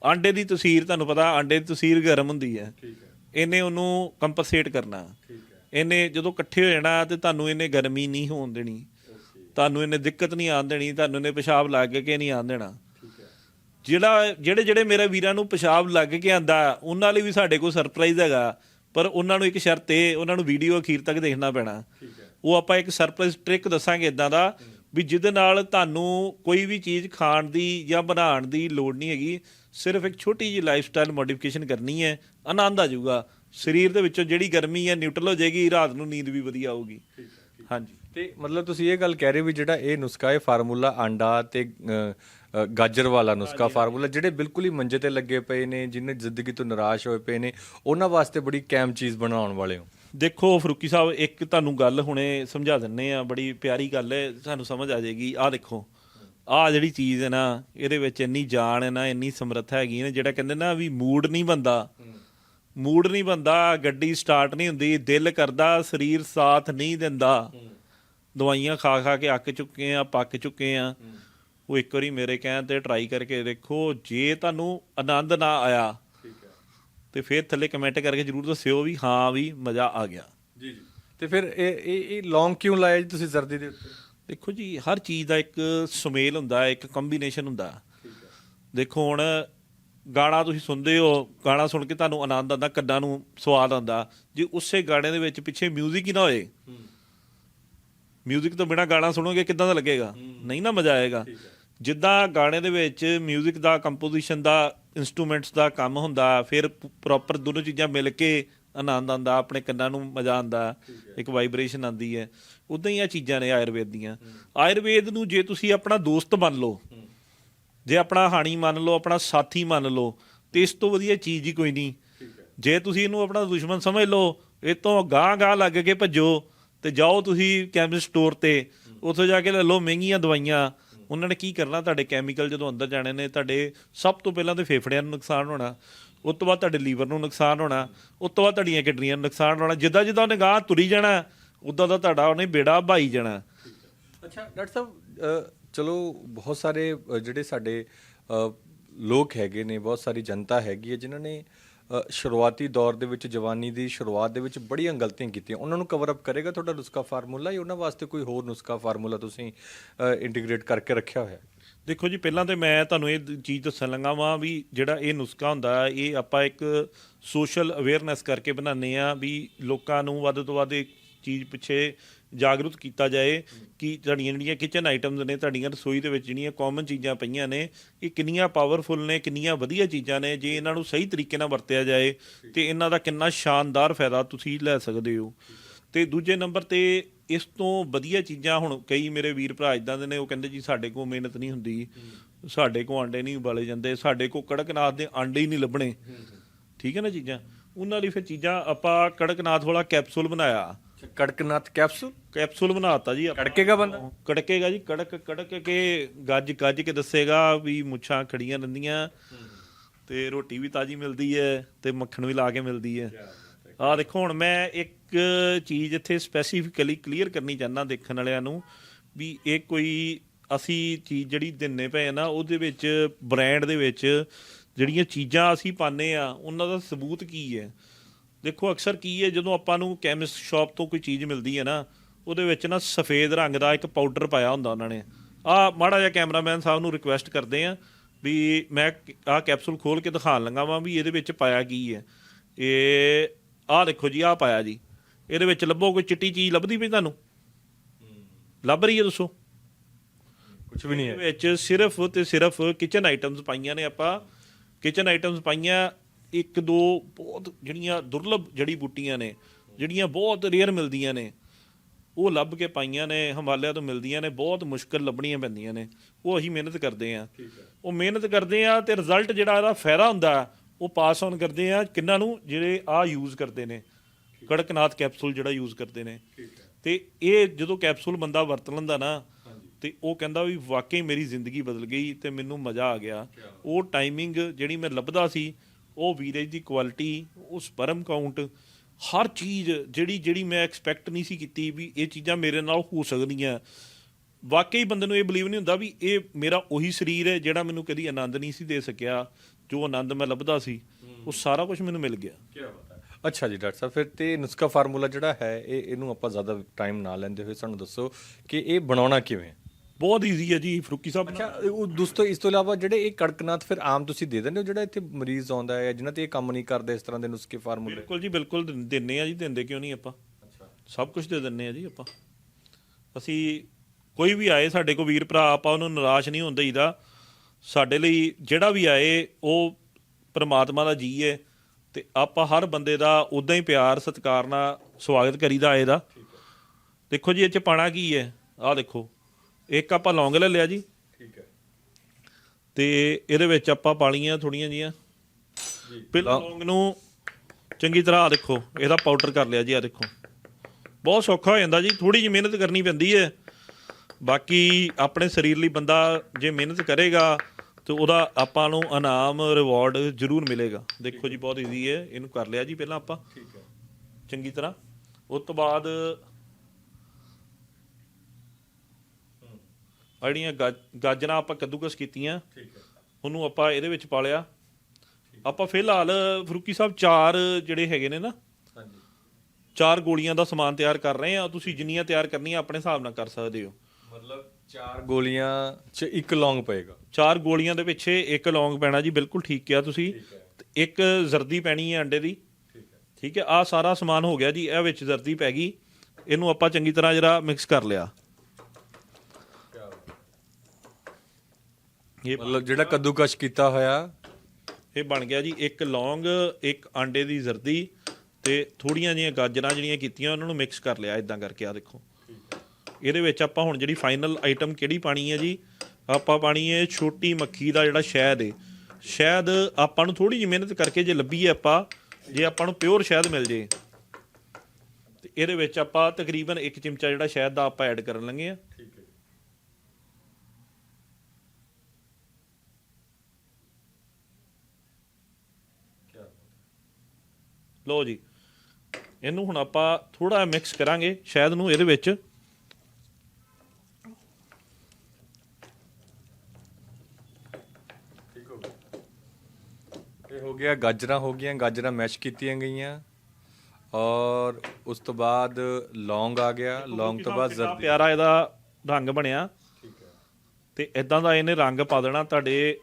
ਆਂਡੇ ਦੀ ਤਸੀਰ ਤੁਹਾਨੂੰ ਪਤਾ ਆਂਡੇ ਦੀ ਤਸੀਰ ਗਰਮ ਹੁੰਦੀ ਹੈ। ਠੀਕ ਹੈ। ਇਹਨੇ ਉਹਨੂੰ ਕੰਪਨਸੇਟ ਕਰਨਾ। ਠੀਕ ਹੈ। ਇਹਨੇ ਜਦੋਂ ਇਕੱਠੇ ਹੋ ਜਾਣਾ ਤੇ ਤੁਹਾਨੂੰ ਇਹਨੇ ਗਰਮੀ ਨਹੀਂ ਹੋਣ ਦੇਣੀ। ਤੁਹਾਨੂੰ ਇਹਨੇ ਦਿੱਕਤ ਨਹੀਂ ਆਣ ਦੇਣੀ ਤੁਹਾਨੂੰ ਇਹਨੇ ਪਿਸ਼ਾਬ ਲੱਗ ਕੇ ਨਹੀਂ ਆਣ ਦੇਣਾ। ਜਿਹੜਾ ਜਿਹੜੇ ਜਿਹੜੇ ਮੇਰੇ ਵੀਰਾਂ ਨੂੰ ਪਿਸ਼ਾਬ ਲੱਗ ਕੇ ਆਂਦਾ ਉਹਨਾਂ ਲਈ ਵੀ ਸਾਡੇ ਕੋਲ ਸਰਪ੍ਰਾਈਜ਼ ਹੈਗਾ। ਪਰ ਉਹਨਾਂ ਨੂੰ ਇੱਕ ਸ਼ਰਤ ਏ ਉਹਨਾਂ ਨੂੰ ਵੀਡੀਓ ਅਖੀਰ ਤੱਕ ਦੇਖਣਾ ਪੈਣਾ। ਉਹ ਆਪਾਂ ਇੱਕ ਸਰਪ੍ਰਾਈਜ਼ ਟ੍ਰਿਕ ਦੱਸਾਂਗੇ ਇਦਾਂ ਦਾ ਵੀ ਜਿਹਦੇ ਨਾਲ ਤੁਹਾਨੂੰ ਕੋਈ ਵੀ ਚੀਜ਼ ਖਾਣ ਦੀ ਜਾਂ ਬਣਾਉਣ ਦੀ ਲੋੜ ਨਹੀਂ ਹੈਗੀ ਸਿਰਫ ਇੱਕ ਛੋਟੀ ਜਿਹੀ ਲਾਈਫਸਟਾਈਲ ਮੋਡੀਫਿਕੇਸ਼ਨ ਕਰਨੀ ਹੈ ਆਨੰਦ ਆ ਜਾਊਗਾ। ਸਰੀਰ ਦੇ ਵਿੱਚੋਂ ਜਿਹੜੀ ਗਰਮੀ ਹੈ ਨਿਊਟਰਲ ਹੋ ਜਾਏਗੀ ਰਾਤ ਨੂੰ ਨੀਂਦ ਵੀ ਵਧੀਆ ਆਊਗੀ। ਹਾਂਜੀ। ਤੇ ਮਤਲਬ ਤੁਸੀਂ ਇਹ ਗੱਲ ਕਹਿ ਰਹੇ ਹੋ ਵੀ ਜਿਹੜਾ ਇਹ ਨੁਸਖਾ ਹੈ ਫਾਰਮੂਲਾ ਆਂਡਾ ਤੇ ਅ, ਗਾਜਰ ਵਾਲਾ ਨੁਸਖਾ ਫਾਰਮੂਲਾ ਜਿਹੜੇ ਬਿਲਕੁਲ ਹੀ ਮੰਜੇ ਤੇ ਲੱਗੇ ਪਏ ਨੇ ਜਿਨ੍ਹਾਂ ਜ਼ਿੰਦਗੀ ਤੋਂ ਨਿਰਾਸ਼ ਹੋਏ ਪਏ ਨੇ ਉਹਨਾਂ ਵਾਸਤੇ ਬੜੀ ਕੈਮ ਚੀਜ਼ ਬਣਾਉਣ ਵਾਲੇ ਹੋ। ਦੇਖੋ ਫਰੂਕੀ ਸਾਹਿਬ ਇੱਕ ਤੁਹਾਨੂੰ ਗੱਲ ਹੁਣੇ ਸਮਝਾ ਦਿੰਨੇ ਆ ਬੜੀ ਪਿਆਰੀ ਗੱਲ ਹੈ ਸਾਨੂੰ ਸਮਝ ਆ ਜਾਏਗੀ। ਆਹ ਦੇਖੋ ਆਹ ਜਿਹੜੀ ਚੀਜ਼ ਹੈ ਨਾ ਇਹਦੇ ਵਿੱਚ ਇੰਨੀ ਜਾਨ ਹੈ ਨਾ ਇੰਨੀ ਸਮਰੱਥਾ ਹੈਗੀ ਨਾ ਜਿਹੜਾ ਕਹਿੰਦੇ ਨਾ ਵੀ ਮੂਡ ਨਹੀਂ ਬੰਦਾ ਮੂਡ ਨਹੀਂ ਬੰਦਾ ਗੱਡੀ ਸਟਾਰਟ ਨਹੀਂ ਹੁੰਦੀ ਦਿਲ ਕਰਦਾ ਸਰੀਰ ਸਾਥ ਨਹੀਂ ਦਿੰਦਾ। ਦਵਾਈਆਂ ਖਾ ਖਾ ਕੇ ਅੱਕ ਚੁੱਕੇ ਆ ਪੱਕ ਚੁੱਕੇ ਆ। ਉਹ ਇੱਕ ਵਾਰੀ ਮੇਰੇ ਕਹਿਣ ਤੇ ਟਰਾਈ ਕਰਕੇ ਦੇਖੋ ਜੇ ਤੁਹਾਨੂੰ ਆਨੰਦ ਨਾ ਆਇਆ ਠੀਕ ਹੈ। ਤੇ ਫਿਰ ਥੱਲੇ ਕਮੈਂਟ ਕਰਕੇ ਜਰੂਰ ਦੱਸਿਓ ਵੀ ਹਾਂ ਵੀ ਮਜ਼ਾ ਆ ਗਿਆ। ਜੀ ਜੀ। ਤੇ ਫਿਰ ਇਹ ਇਹ ਇਹ ਲੌਂਗ ਕਿਉਂ ਲਾਇਆ ਜੀ ਤੁਸੀਂ ਸਰਦੀ ਦੇ ਉੱਤੇ? ਦੇਖੋ ਜੀ ਹਰ ਚੀਜ਼ ਦਾ ਇੱਕ ਸੁਮੇਲ ਹੁੰਦਾ ਇੱਕ ਕੰਬੀਨੇਸ਼ਨ ਹੁੰਦਾ। ਦੇਖੋ ਹੁਣ ਗਾਣਾ ਤੁਸੀਂ ਸੁਣਦੇ ਹੋ ਗਾਣਾ ਸੁਣ ਕੇ ਤੁਹਾਨੂੰ ਆਨੰਦ ਆਉਂਦਾ ਕੰਨਾਂ ਨੂੰ ਸਵਾਦ ਆਉਂਦਾ। ਜੇ ਉਸੇ ਗਾਣੇ ਦੇ ਵਿੱਚ ਪਿੱਛੇ 뮤직 ਹੀ ਨਾ ਹੋਏ 뮤직 ਤੋਂ ਬਿਨਾ ਗਾਣਾ ਸੁਣੋਗੇ ਕਿੱਦਾਂ ਦਾ ਲੱਗੇਗਾ ਨਹੀਂ ਨਾ ਮਜ਼ਾ ਆਏਗਾ ਠੀਕ ਹੈ ਜਿੱਦਾਂ ਗਾਣੇ ਦੇ ਵਿੱਚ 뮤직 ਦਾ ਕੰਪੋਜੀਸ਼ਨ ਦਾ ਇਨਸਟਰੂਮੈਂਟਸ ਦਾ ਕੰਮ ਹੁੰਦਾ ਫਿਰ ਪ੍ਰੋਪਰ ਦੋਨੋਂ ਚੀਜ਼ਾਂ ਮਿਲ ਕੇ ਆਨੰਦ ਆਉਂਦਾ ਆਪਣੇ ਕੰਨਾਂ ਨੂੰ ਮਜ਼ਾ ਆਉਂਦਾ ਇੱਕ ਵਾਈਬ੍ਰੇਸ਼ਨ ਆਉਂਦੀ ਹੈ ਉਦਾਂ ਹੀ ਆ ਚੀਜ਼ਾਂ ਨੇ ਆਯੁਰਵੇਦ ਦੀਆਂ ਆਯੁਰਵੇਦ ਨੂੰ ਜੇ ਤੁਸੀਂ ਆਪਣਾ ਦੋਸਤ ਮੰਨ ਲਓ ਜੇ ਆਪਣਾ ਹਾਣੀ ਮੰਨ ਲਓ ਆਪਣਾ ਸਾਥੀ ਮੰਨ ਲਓ ਤੇ ਇਸ ਤੋਂ ਵਧੀਆ ਚੀਜ਼ ਹੀ ਕੋਈ ਨਹੀਂ ਠੀਕ ਹੈ ਜੇ ਤੁਸੀਂ ਇਹਨੂੰ ਆਪਣਾ ਦੁਸ਼ਮਣ ਸਮਝ ਲਓ ਇਹ ਤੋਂ ਗਾਂ ਗਾਂ ਲੱਗ ਕੇ ਭੱਜੋ ਤੇ ਜਾਓ ਤੁਸੀਂ ਕੈਮਿਸਟ ਸਟੋਰ ਤੇ, ਉੱਥੋਂ ਜਾ ਕੇ ਲੈ ਲਓ ਮਹਿੰਗੀਆਂ ਦਵਾਈਆਂ। ਉਹਨਾਂ ਨੇ ਕੀ ਕਰਨਾ, ਤੁਹਾਡੇ ਕੈਮੀਕਲ ਜਦੋਂ ਅੰਦਰ ਜਾਣੇ ਨੇ, ਤੁਹਾਡੇ ਸਭ ਤੋਂ ਪਹਿਲਾਂ ਤੇ ਫੇਫੜਿਆਂ ਨੂੰ ਨੁਕਸਾਨ ਹੋਣਾ, ਉਸ ਤੋਂ ਬਾਅਦ ਤੁਹਾਡੇ ਲੀਵਰ ਨੂੰ ਨੁਕਸਾਨ ਹੋਣਾ, ਉਸ ਤੋਂ ਬਾਅਦ ਤੁਹਾਡੀਆਂ ਕਿਡਨੀਆਂ ਨੂੰ ਨੁਕਸਾਨ ਹੋਣਾ, ਜਿੱਦਾਂ ਜਿੱਦਾਂ ਉਹਨੇ ਗਾਂ ਤੁਰੀ ਜਾਣਾ, ਉਦਾਂ ਦਾ ਤੁਹਾਡਾ ਉਹਨੇ ਬੇੜਾ ਭਾਈ ਜਾਣਾ। ਅੱਛਾ, ਡਾਕਟਰ ਸਾਹਿਬ ਚਲੋ ਬਹੁਤ ਸਾਰੇ ਜਿਹੜੇ ਸਾਡੇ ਲੋਕ ਹੈਗੇ ਨੇ, ਬਹੁਤ ਸਾਰੀ ਜਨਤਾ ਹੈਗੀ ਹੈ, ਜਿਨ੍ਹਾਂ ਨੇ ਸ਼ੁਰੂਆਤੀ ਦੌਰ ਦੇ ਵਿੱਚ ਜਵਾਨੀ ਦੀ ਸ਼ੁਰੂਆਤ ਦੇ ਵਿੱਚ ਬੜੀਆਂ ਗਲਤੀਆਂ ਕੀਤੀਆਂ। ਉਹਨਾਂ ਨੂੰ ਕਵਰ ਅਪ ਕਰੇਗਾ ਤੁਹਾਡਾ ਨੁਸਖਾ ਫਾਰਮੂਲਾ ਜਾਂ ਉਹਨਾਂ ਵਾਸਤੇ ਕੋਈ ਹੋਰ ਨੁਸਖਾ ਫਾਰਮੂਲਾ ਤੁਸੀਂ ਇੰਟੀਗ੍ਰੇਟ ਕਰਕੇ ਰੱਖਿਆ ਹੋਇਆ? ਦੇਖੋ ਜੀ, ਪਹਿਲਾਂ ਤੇ ਮੈਂ ਤੁਹਾਨੂੰ ਇਹ ਦ- ਚੀਜ਼ ਦੱਸਣ ਲੱਗਾ ਵਾਂ ਵੀ ਜਿਹੜਾ ਇਹ ਨੁਸਖਾ ਹੁੰਦਾ ਇਹ ਆਪਾਂ ਇੱਕ ਸੋਸ਼ਲ ਅਵੇਅਰਨੈਸ ਕਰਕੇ ਬਣਾਉਂਦੇ ਆ ਵੀ ਲੋਕਾਂ ਨੂੰ ਵੱਧ ਤੋਂ ਵੱਧ ਇਹ ਚੀਜ਼ ਪਿੱਛੇ ਜਾਗਰੂਕ ਕੀਤਾ ਜਾਏ ਕਿ ਤੁਹਾਡੀਆਂ ਜਿਹੜੀਆਂ ਕਿਚਨ ਆਈਟਮਸ ਨੇ ਤੁਹਾਡੀਆਂ ਰਸੋਈ ਦੇ ਵਿੱਚ ਜਿਹੜੀਆਂ ਕਾਮਨ ਚੀਜ਼ਾਂ ਪਈਆਂ ਨੇ ਇਹ ਕਿੰਨੀਆਂ ਪਾਵਰਫੁਲ ਨੇ ਕਿੰਨੀਆਂ ਵਧੀਆ ਚੀਜ਼ਾਂ ਨੇ ਜੇ ਇਹਨਾਂ ਨੂੰ ਸਹੀ ਤਰੀਕੇ ਨਾਲ ਵਰਤਿਆ ਜਾਏ ਤੇ ਇਹਨਾਂ ਦਾ ਕਿੰਨਾ ਸ਼ਾਨਦਾਰ ਫਾਇਦਾ ਤੁਸੀਂ ਲੈ ਸਕਦੇ ਹੋ। ਤੇ ਦੂਜੇ ਨੰਬਰ ਤੇ ਇਸ ਤੋਂ ਵਧੀਆ ਚੀਜ਼ਾਂ ਹੁਣ ਕਈ ਮੇਰੇ ਵੀਰ ਭਰਾ ਇਦਾਂ ਦੇ ਨੇ ਉਹ ਕਹਿੰਦੇ ਜੀ ਸਾਡੇ ਕੋਲ ਮਿਹਨਤ ਨਹੀਂ ਹੁੰਦੀ ਸਾਡੇ ਕੋਲ ਆਂਡੇ ਨਹੀਂ ਉਬਾਲੇ ਜਾਂਦੇ ਸਾਡੇ ਕੋਲ ਕੜਕਨਾਥ ਦੇ ਆਂਡੇ ਹੀ ਨਹੀਂ ਲੱਭਣੇ। ਠੀਕ ਹੈ ਨਾ ਚੀਜ਼ਾਂ? ਉਹਨਾਂ ਲਈ ਫਿਰ ਚੀਜ਼ਾਂ ਆਪਾਂ ਕੜਕਨਾਥ ਵਾਲਾ ਕੈਪਸੂਲ ਬਣਾਇਆ। ਕੜਕਨਾਥ ਕੈਪਸੂਲ? ਕੈਪਸੂਲ ਬਣਾਤਾ ਜੀ ਕੜਕੇਗਾ ਬੰਦਾ? ਕੜਕੇਗਾ ਜੀ ਕੜਕ ਕੜਕ ਕੇ ਗੱਜ ਗੱਜ ਕੇ ਦੱਸੇਗਾ ਵੀ ਮੁੱਛਾਂ ਖੜੀਆਂ ਰਹਿੰਦੀਆਂ। ਤੇ ਰੋਟੀ ਵੀ ਤਾਜੀ ਮਿਲਦੀ ਹੈ ਤੇ ਮੱਖਣ ਵੀ ਲਾ ਕੇ ਮਿਲਦੀ ਹੈ। ਆਹ ਦੇਖੋ ਹੁਣ ਮੈਂ ਇੱਕ ਚੀਜ਼ ਇੱਥੇ ਸਪੈਸੀਫਿਕਲੀ ਕਲੀਅਰ ਕਰਨੀ ਚਾਹੁੰਦਾ ਦੇਖਣ ਵਾਲਿਆਂ ਨੂੰ ਵੀ ਇਹ ਕੋਈ ਅਸੀਂ ਚੀਜ਼ ਜਿਹੜੀ ਦਿੰਨੇ ਪਏ ਆ ਨਾ ਉਹਦੇ ਵਿੱਚ ਬ੍ਰਾਂਡ ਦੇ ਵਿੱਚ ਜਿਹੜੀਆਂ ਚੀਜ਼ਾਂ ਅਸੀਂ ਪਾਉਂਦੇ ਆ ਉਹਨਾਂ ਦਾ ਸਬੂਤ ਕੀ ਹੈ? ਦੇਖੋ ਅਕਸਰ ਕੀ ਹੈ ਜਦੋਂ ਆਪਾਂ ਨੂੰ ਕੈਮਿਸਟ ਸ਼ਾਪ ਤੋਂ ਕੋਈ ਚੀਜ਼ ਮਿਲਦੀ ਹੈ ਨਾ ਉਹਦੇ ਵਿੱਚ ਨਾ ਸਫੇਦ ਰੰਗ ਦਾ ਇੱਕ ਪਾਊਡਰ ਪਾਇਆ ਹੁੰਦਾ ਉਹਨਾਂ ਨੇ। ਆ ਮਾੜਾ ਜਿਹਾ ਕੈਮਰਾਮੈਨ ਸਾਹਿਬ ਨੂੰ ਰਿਕੁਐਸਟ ਕਰਦੇ ਆ ਵੀ ਮੈਂ ਆ ਕੈਪਸੂਲ ਖੋਲ ਕੇ ਦਿਖਾਣ ਲੱਗਾ ਵਾਂ ਵੀ ਇਹਦੇ ਵਿੱਚ ਪਾਇਆ ਕੀ ਹੈ। ਇਹ ਆ ਦੇਖੋ ਜੀ ਆ ਪਾਇਆ ਜੀ। ਇਹਦੇ ਵਿੱਚ ਲੱਭੋ ਕੋਈ ਚਿੱਟੀ ਚੀਜ਼ ਲੱਭਦੀ ਪਈ ਤੁਹਾਨੂੰ? ਲੱਭ ਰਹੀ ਹੈ ਦੱਸੋ? ਕੁਝ ਵੀ ਨਹੀਂ ਇਹਦੇ ਹੈ ਵਿੱਚ ਸਿਰਫ ਤੇ ਸਿਰਫ ਕਿਚਨ ਆਈਟਮਸ ਪਾਈਆਂ ਨੇ ਆਪਾਂ। ਕਿਚਨ ਆਈਟਮਸ ਪਾਈਆਂ ਇੱਕ ਦੋ ਬਹੁਤ ਜਿਹੜੀਆਂ ਦੁਰਲਭ ਜੜੀ ਬੂਟੀਆਂ ਨੇ ਜਿਹੜੀਆਂ ਬਹੁਤ ਰੇਅਰ ਮਿਲਦੀਆਂ ਨੇ ਉਹ ਲੱਭ ਕੇ ਪਾਈਆਂ ਨੇ ਹਿਮਾਲਿਆ ਤੋਂ ਮਿਲਦੀਆਂ ਨੇ ਬਹੁਤ ਮੁਸ਼ਕਲ ਲੱਭਣੀਆਂ ਪੈਂਦੀਆਂ ਨੇ। ਉਹ ਅਸੀਂ ਮਿਹਨਤ ਕਰਦੇ ਆ ਉਹ ਮਿਹਨਤ ਕਰਦੇ ਆ ਤੇ ਰਿਜ਼ਲਟ ਜਿਹੜਾ ਇਹਦਾ ਫਾਇਦਾ ਹੁੰਦਾ ਉਹ ਪਾਸ ਆਨ ਕਰਦੇ ਆ ਕਿੰਨਾਂ ਨੂੰ? ਜਿਹੜੇ ਆ ਯੂਜ਼ ਕਰਦੇ ਨੇ। ਕੜਕਨਾਥ ਕੈਪਸੂਲ ਜਿਹੜਾ ਯੂਜ਼ ਕਰਦੇ ਨੇ। ਤੇ ਇਹ ਜਦੋਂ ਕੈਪਸੂਲ ਬੰਦਾ ਵਰਤ ਲੈਂਦਾ ਨਾ ਤੇ ਉਹ ਕਹਿੰਦਾ ਵੀ ਵਾਕਈ ਮੇਰੀ ਜ਼ਿੰਦਗੀ ਬਦਲ ਗਈ ਤੇ ਮੈਨੂੰ ਮਜ਼ਾ ਆ ਗਿਆ। ਉਹ ਟਾਈਮਿੰਗ ਜਿਹੜੀ ਮੈਂ ਲੱਭਦਾ ਸੀ ਉਹ ਵੀਰੇਜ ਦੀ ਕੁਆਲਿਟੀ ਉਹ ਸਪਰਮ ਕਾਊਂਟ ਹਰ ਚੀਜ਼ ਜਿਹੜੀ ਜਿਹੜੀ ਮੈਂ ਐਕਸਪੈਕਟ ਨਹੀਂ ਸੀ ਕੀਤੀ ਵੀ ਇਹ ਚੀਜ਼ਾਂ ਮੇਰੇ ਨਾਲ ਹੋ ਸਕਦੀਆਂ। ਵਾਕਈ ਬੰਦੇ ਨੂੰ ਇਹ ਬਲੀਵ ਨਹੀਂ ਹੁੰਦਾ ਵੀ ਇਹ ਮੇਰਾ ਉਹੀ ਸਰੀਰ ਹੈ ਜਿਹੜਾ ਮੈਨੂੰ ਕਦੀ ਆਨੰਦ ਨਹੀਂ ਸੀ ਦੇ ਸਕਿਆ ਜੋ ਆਨੰਦ ਮੈਂ ਲੱਭਦਾ ਸੀ ਉਹ ਸਾਰਾ ਕੁਝ ਮੈਨੂੰ ਮਿਲ ਗਿਆ। ਕੀ ਬਾਤ ਹੈ। ਅੱਛਾ ਜੀ ਡਾਕਟਰ ਸਾਹਿਬ ਫਿਰ ਤੇ ਨੁਸਖਾ ਫਾਰਮੂਲਾ ਜਿਹੜਾ ਹੈ ਇਹ ਇਹਨੂੰ ਆਪਾਂ ਜ਼ਿਆਦਾ ਟਾਈਮ ਨਾ ਲੈਂਦੇ ਹੋਏ ਸਾਨੂੰ ਦੱਸੋ ਕਿ ਇਹ ਬਣਾਉਣਾ ਕਿਵੇਂ? ਹੈ ਬਹੁਤ ਈਜ਼ੀ ਹੈ ਜੀ ਫਰੂਕੀ ਸਾਹਿਬ ਅੱਛਾ ਉਹ ਦੋਸਤੋ ਇਸ ਤੋਂ ਇਲਾਵਾ ਜਿਹੜੇ ਇਹ ਕੜਕਨਾਥ ਫਿਰ ਆਮ ਤੁਸੀਂ ਦੇ ਦਿੰਦੇ ਹੋ ਜਿਹੜਾ ਇੱਥੇ ਮਰੀਜ਼ ਆਉਂਦਾ ਹੈ ਜਿਨ੍ਹਾਂ ਤੇ ਇਹ ਕੰਮ ਨਹੀਂ ਕਰਦੇ ਇਸ ਤਰ੍ਹਾਂ ਦੇ ਨੁਸਖੇ ਫਾਰਮੂਲੇ ਬਿਲਕੁਲ ਜੀ ਬਿਲਕੁਲ ਦਿੰ- ਦਿੰਨੇ ਆ ਜੀ ਦਿੰਦੇ ਕਿਉਂ ਨਹੀਂ ਆਪਾਂ? ਅੱਛਾ। ਸਭ ਕੁਝ ਦੇ ਦਿੰਨੇ ਆ ਜੀ ਆਪਾਂ। ਅਸੀਂ ਕੋਈ ਵੀ ਆਏ ਸਾਡੇ ਕੋਲ ਵੀਰ ਭਰਾ ਆਪਾਂ ਉਹਨੂੰ ਨਿਰਾਸ਼ ਨਹੀਂ ਹੋਣ ਦੇਈਦਾ। ਸਾਡੇ ਲਈ ਜਿਹੜਾ ਵੀ ਆਏ ਉਹ ਪ੍ਰਮਾਤਮਾ ਦਾ ਜੀ ਹੈ ਤੇ ਆਪਾਂ ਹਰ ਬੰਦੇ ਦਾ ਉਦਾਂ ਹੀ ਪਿਆਰ ਸਤਿਕਾਰ ਨਾਲ ਸਵਾਗਤ ਕਰੀਦਾ ਆਏ ਦਾ। ਦੇਖੋ ਜੀ ਇਹ ਚ ਪਾਣਾ ਕੀ ਹੈ ਆਹ ਦੇਖੋ। ਇੱਕ ਆਪਾਂ ਲੌਂਗ ਲੈ ਲਿਆ ਜੀ। ਠੀਕ ਹੈ। ਤੇ ਇਹਦੇ ਵਿੱਚ ਆਪਾਂ ਪਾਲੀਆਂ ਥੋੜੀਆਂ ਜੀਆਂ। ਪਹਿਲਾਂ ਲੌਂਗ ਨੂੰ ਚੰਗੀ ਤਰ੍ਹਾਂ ਆਹ ਦੇਖੋ ਇਹਦਾ ਪਾਊਡਰ ਕਰ ਲਿਆ ਜੀ ਆ ਦੇਖੋ। ਬਹੁਤ ਸੌਖਾ ਹੋ ਜਾਂਦਾ ਜੀ ਥੋੜੀ ਜਿਹੀ ਮਿਹਨਤ ਕਰਨੀ ਪੈਂਦੀ ਹੈ। ਬਾਕੀ ਆਪਣੇ ਸਰੀਰ ਲਈ ਬੰਦਾ ਜੇ ਮਿਹਨਤ ਕਰੇਗਾ ਤੇ ਉਹਦਾ ਆਪਾਂ ਨੂੰ ਇਨਾਮ ਰਿਵਾਰਡ ਜ਼ਰੂਰ ਮਿਲੇਗਾ। ਦੇਖੋ ਜੀ ਬਹੁਤ ਈਜ਼ੀ ਹੈ ਇਹਨੂੰ ਕਰ ਲਿਆ ਜੀ ਪਹਿਲਾਂ ਆਪਾਂ। ਠੀਕ ਹੈ। ਚੰਗੀ ਤਰ੍ਹਾਂ। ਉਸ ਤੋਂ ਬਾਅਦ ਆ ਜਿਹੜੀਆਂ ਗਾਜ- ਗਾਜਰਾਂ ਆਪਾਂ ਕੱਦੂਕਸ ਕੀਤੀਆਂ। ਠੀਕ ਹੈ। ਉਹਨੂੰ ਆਪਾਂ ਇਹਦੇ ਵਿੱਚ ਪਾ ਲਿਆ ਆਪਾਂ ਫਿਲਹਾਲ ਫਰੂਕੀ ਸਾਹਿਬ ਚਾਰ ਜਿਹੜੇ ਹੈਗੇ ਨੇ ਨਾ ਹਾਂਜੀ। ਚਾਰ ਗੋਲੀਆਂ ਦਾ ਸਮਾਨ ਤਿਆਰ ਕਰ ਰਹੇ ਆ ਤੁਸੀਂ ਜਿੰਨੀਆਂ ਤਿਆਰ ਕਰਨੀਆਂ ਆਪਣੇ ਹਿਸਾਬ ਨਾਲ ਕਰ ਸਕਦੇ ਹੋ। ਮਤਲਬ ਚਾਰ ਗੋਲੀਆਂ ਚ ਇੱਕ ਲੌਂਗ ਪਏਗਾ। ਚਾਰ ਗੋਲੀਆਂ ਦੇ ਪਿੱਛੇ ਇੱਕ ਲੌਂਗ ਪੈਣਾ ਜੀ ਬਿਲਕੁਲ ਠੀਕ ਕਿਹਾ ਤੁਸੀਂ। ਤੇ ਇੱਕ ਜ਼ਰਦੀ ਪੈਣੀ ਹੈ ਅੰਡੇ ਦੀ। ਠੀਕ ਹੈ। ਠੀਕ ਹੈ ਆ ਸਾਰਾ ਸਮਾਨ ਹੋ ਗਿਆ ਜੀ ਇਹ ਵਿੱਚ ਜ਼ਰਦੀ ਪੈ ਗਈ। ਇਹਨੂੰ ਆਪਾਂ ਚੰਗੀ ਤਰ੍ਹਾਂ ਜਰਾ ਮਿਕਸ ਕਰ ਲਿਆ। ਇਹ ਮਤਲਬ ਜਿਹੜਾ ਕੱਦੂਕਸ਼ ਕੀਤਾ ਹੋਇਆ ਇਹ ਬਣ ਗਿਆ ਜੀ ਇੱਕ ਲੌਂਗ ਇੱਕ ਆਂਡੇ ਦੀ ਜ਼ਰਦੀ ਤੇ ਥੋੜੀਆਂ ਜਿਹੀਆਂ ਗਾਜਰਾਂ ਜਿਹੜੀਆਂ ਕੀਤੀਆਂ ਉਹਨਾਂ ਨੂੰ ਮਿਕਸ ਕਰ ਲਿਆ ਇਦਾਂ ਕਰਕੇ ਆ ਦੇਖੋ। ਇਹਦੇ ਵਿੱਚ ਆਪਾਂ ਹੁਣ ਜਿਹੜੀ ਫਾਈਨਲ ਆਈਟਮ ਕਿਹੜੀ ਪਾਣੀ ਹੈ ਜੀ? ਆਪਾਂ ਪਾਣੀ ਹੈ ਛੋਟੀ ਮੱਖੀ ਦਾ ਜਿਹੜਾ ਸ਼ਹਿਦ ਹੈ ਸ਼ਹਿਦ ਆਪਾਂ ਨੂੰ ਥੋੜੀ ਜਿਹੀ ਮਿਹਨਤ ਕਰਕੇ ਜੇ ਲੱਭੀਏ ਆਪਾਂ ਜੇ ਆਪਾਂ ਨੂੰ ਪਿਓਰ ਸ਼ਹਿਦ ਮਿਲ ਜੇ। ਤੇ ਇਹਦੇ ਵਿੱਚ ਆਪਾਂ ਤਕਰੀਬਨ ਇੱਕ ਚਮਚਾ ਜਿਹੜਾ ਸ਼ਹਿਦ ਦਾ ਆਪਾਂ ਐਡ ਕਰਨ ਲੱਗੇ ਆ। ਲਓ ਜੀ ਇਹਨੂੰ ਹੁਣ ਆਪਾਂ ਥੋੜਾ ਮਿਕਸ ਕਰਾਂਗੇ ਸ਼ਹਿਦ ਨੂੰ ਇਹਦੇ ਵਿੱਚ। ਇਹ ਹੋ ਗਿਆ ਗਾਜਰਾਂ ਹੋ ਗਈਆਂ ਗਾਜਰਾਂ ਮੈਸ਼ ਕੀਤੀਆਂ ਗਈਆਂ। ਔਰ ਉਸ ਤੋਂ ਬਾਅਦ ਲੌਂਗ ਆ ਗਿਆ। ਲੌਂਗ ਤੋਂ ਬਾਅਦ ਜ਼ਰਦੀ ਪਿਆਰਾ ਇਹਦਾ ਰੰਗ ਬਣਿਆ। ਠੀਕ ਹੈ। ਤੇ ਇਦਾਂ ਦਾ ਇਹਨੇ ਰੰਗ ਪਾ ਦੇਣਾ ਤੁਹਾਡੇ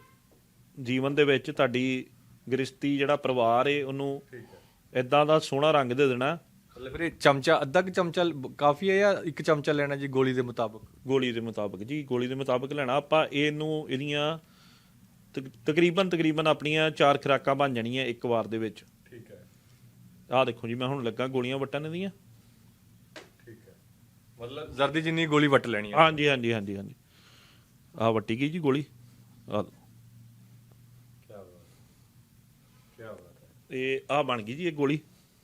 ਜੀਵਨ ਦੇ ਵਿੱਚ ਤੁਹਾਡੀ ਗ੍ਰਿਸ਼ਤੀ ਜਿਹੜਾ ਪਰਿਵਾਰ ਏ ਉਹਨੂੰ ਠੀਕ ਹੈ। ਇਦਾਂ ਦਾ ਸੋਹਣਾ ਰੰਗ ਦੇ ਦੇਣਾ। ਮਤਲਬ ਫਿਰ ਇਹ ਚਮਚਾ ਅੱਧਾ ਕਿ ਚਮਚਾ ਕਾਫੀ ਹੈ ਜਾਂ ਇੱਕ ਚਮਚਾ ਲੈਣਾ ਜੀ ਗੋਲੀ ਦੇ ਮੁਤਾਬਕ? ਗੋਲੀ ਦੇ ਮੁਤਾਬਕ ਜੀ ਗੋਲੀ ਦੇ ਮੁਤਾਬਕ ਲੈਣਾ। ਆਪਾਂ ਇਹਨੂੰ ਇਹਦੀਆਂ ਤਕ- ਤਕਰੀਬਨ ਤਕਰੀਬਨ ਆਪਣੀਆਂ ਚਾਰ ਖੁਰਾਕਾਂ ਬਣ ਜਾਣੀਆਂ ਇੱਕ ਵਾਰ ਦੇ ਵਿੱਚ। ਠੀਕ ਹੈ। ਆਹ ਦੇਖੋ ਜੀ ਮੈਂ ਹੁਣ ਲੱਗਾ ਗੋਲੀਆਂ ਵੱਟਣ ਦੀਆਂ ਠੀਕ ਹੈ। ਮਤਲਬ ਜ਼ਰਦੀ ਜਿੰਨੀ ਗੋਲੀ ਵੱਟ ਲੈਣੀ ਹੈ। ਹਾਂਜੀ ਹਾਂਜੀ ਹਾਂਜੀ ਹਾਂਜੀ। ਆਹ ਵੱਟੀ ਗਈ ਜੀ ਗੋਲੀ। ਆਹ ਲਓ। ਕੀ ਬਾਤ ਕੀ ਬਾਤ ਹੈ ਇਹ ਆਹ ਬਣ ਗਈ ਜੀ ਇਹ ਗੋਲੀ।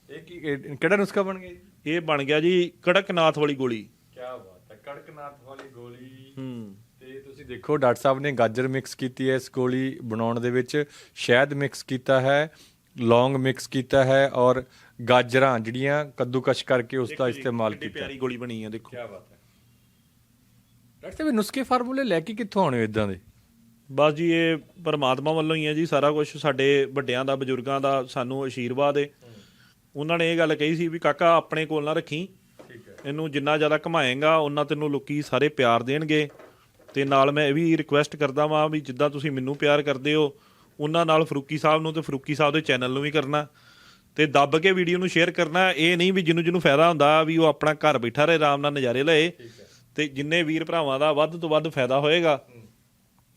ਇਹ ਕੀ ਇਹ ਕਿਹੜਾ ਨੁਸਖਾ ਬਣ ਗਿਆ ਜੀ? ਇਹ ਬਣ ਗਿਆ ਜੀ ਕੜਕਨਾਥ ਵਾਲੀ ਗੋਲੀ। ਕੀ ਬਾਤ ਹੈ ਕੜਕਨਾਥ ਵਾਲੀ ਗੋਲੀ। ਹੂੰ। ਤੇ ਤੁਸੀਂ ਦੇਖੋ ਡਾਕਟਰ ਸਾਹਿਬ ਨੇ ਗਾਜਰ ਮਿਕਸ ਕੀਤੀ ਹੈ ਇਸ ਗੋਲੀ ਬਣਾਉਣ ਦੇ ਵਿੱਚ ਸ਼ਹਿਦ ਮਿਕਸ ਕੀਤਾ ਹੈ ਲੌਂਗ ਮਿਕਸ ਕੀਤਾ ਹੈ ਔਰ ਗਾਜਰਾਂ ਜਿਹੜੀਆਂ ਕੱਦੂਕਸ਼ ਕਰਕੇ ਉਸ ਦਾ ਇਸਤੇਮਾਲ ਕਿੰਨੀ ਕੀਤਾ ਪਿਆਰੀ ਗੋਲੀ ਬਣੀ ਆ ਦੇਖੋ। ਕੀ ਬਾਤ ਹੈ। ਡਾਕਟਰ ਸਾਹਿਬ ਇਹ ਨੁਸਖੇ ਫਾਰਮੂਲੇ ਲੈ ਕੇ ਕਿੱਥੋਂ ਆਉਣੇ ਇਦਾਂ ਦੇ? ਬਸ ਜੀ, ਇਹ ਪਰਮਾਤਮਾ ਵੱਲੋਂ ਹੀ ਹੈ ਜੀ, ਸਾਰਾ ਕੁਝ ਸਾਡੇ ਵੱਡਿਆਂ ਦਾ, ਬਜ਼ੁਰਗਾਂ ਦਾ ਸਾਨੂੰ ਆਸ਼ੀਰਵਾਦ ਹੈ ਉਹਨਾਂ ਨੇ ਇਹ ਗੱਲ ਕਹੀ ਸੀ ਵੀ ਕਾਕਾ, ਆਪਣੇ ਕੋਲ ਨਾ ਰੱਖੀ। ਇਹਨੂੰ ਜਿੰਨਾ ਜ਼ਿਆਦਾ ਕਮਾਏਗਾ ਉਹਨਾਂ ਤੈਨੂੰ ਲੋਕੀ ਸਾਰੇ ਪਿਆਰ ਦੇਣਗੇ। ਤੇ ਨਾਲ ਮੈਂ ਇਹ ਵੀ ਰਿਕੁਐਸਟ ਕਰਦਾ ਵਾਂ ਵੀ ਜਿੱਦਾਂ ਤੁਸੀਂ ਮੈਨੂੰ ਪਿਆਰ ਕਰਦੇ ਹੋ, ਉਹਨਾਂ ਨਾਲ ਫਰੂਕੀ ਸਾਹਿਬ ਨੂੰ ਤੇ ਫਰੂਕੀ ਸਾਹਿਬ ਦੇ ਚੈਨਲ ਨੂੰ ਵੀ ਕਰਨਾ। ਤੇ ਦੱਬ ਕੇ ਵੀਡੀਓ ਨੂੰ ਸ਼ੇਅਰ ਕਰਨਾ, ਇਹ ਨਹੀਂ ਵੀ ਜਿਹਨੂੰ ਜਿਹਨੂੰ ਫਾਇਦਾ ਹੁੰਦਾ ਵੀ ਉਹ ਆਪਣਾ ਘਰ ਬੈਠਾ ਰਹੇ, ਆਰਾਮ ਨਾਲ ਨਜ਼ਾਰੇ ਲਏ। ਤੇ ਜਿੰਨੇ ਵੀਰ ਭਰਾਵਾਂ ਦਾ ਵੱਧ ਤੋਂ ਵੱਧ ਫਾਇਦਾ ਹੋਏਗਾ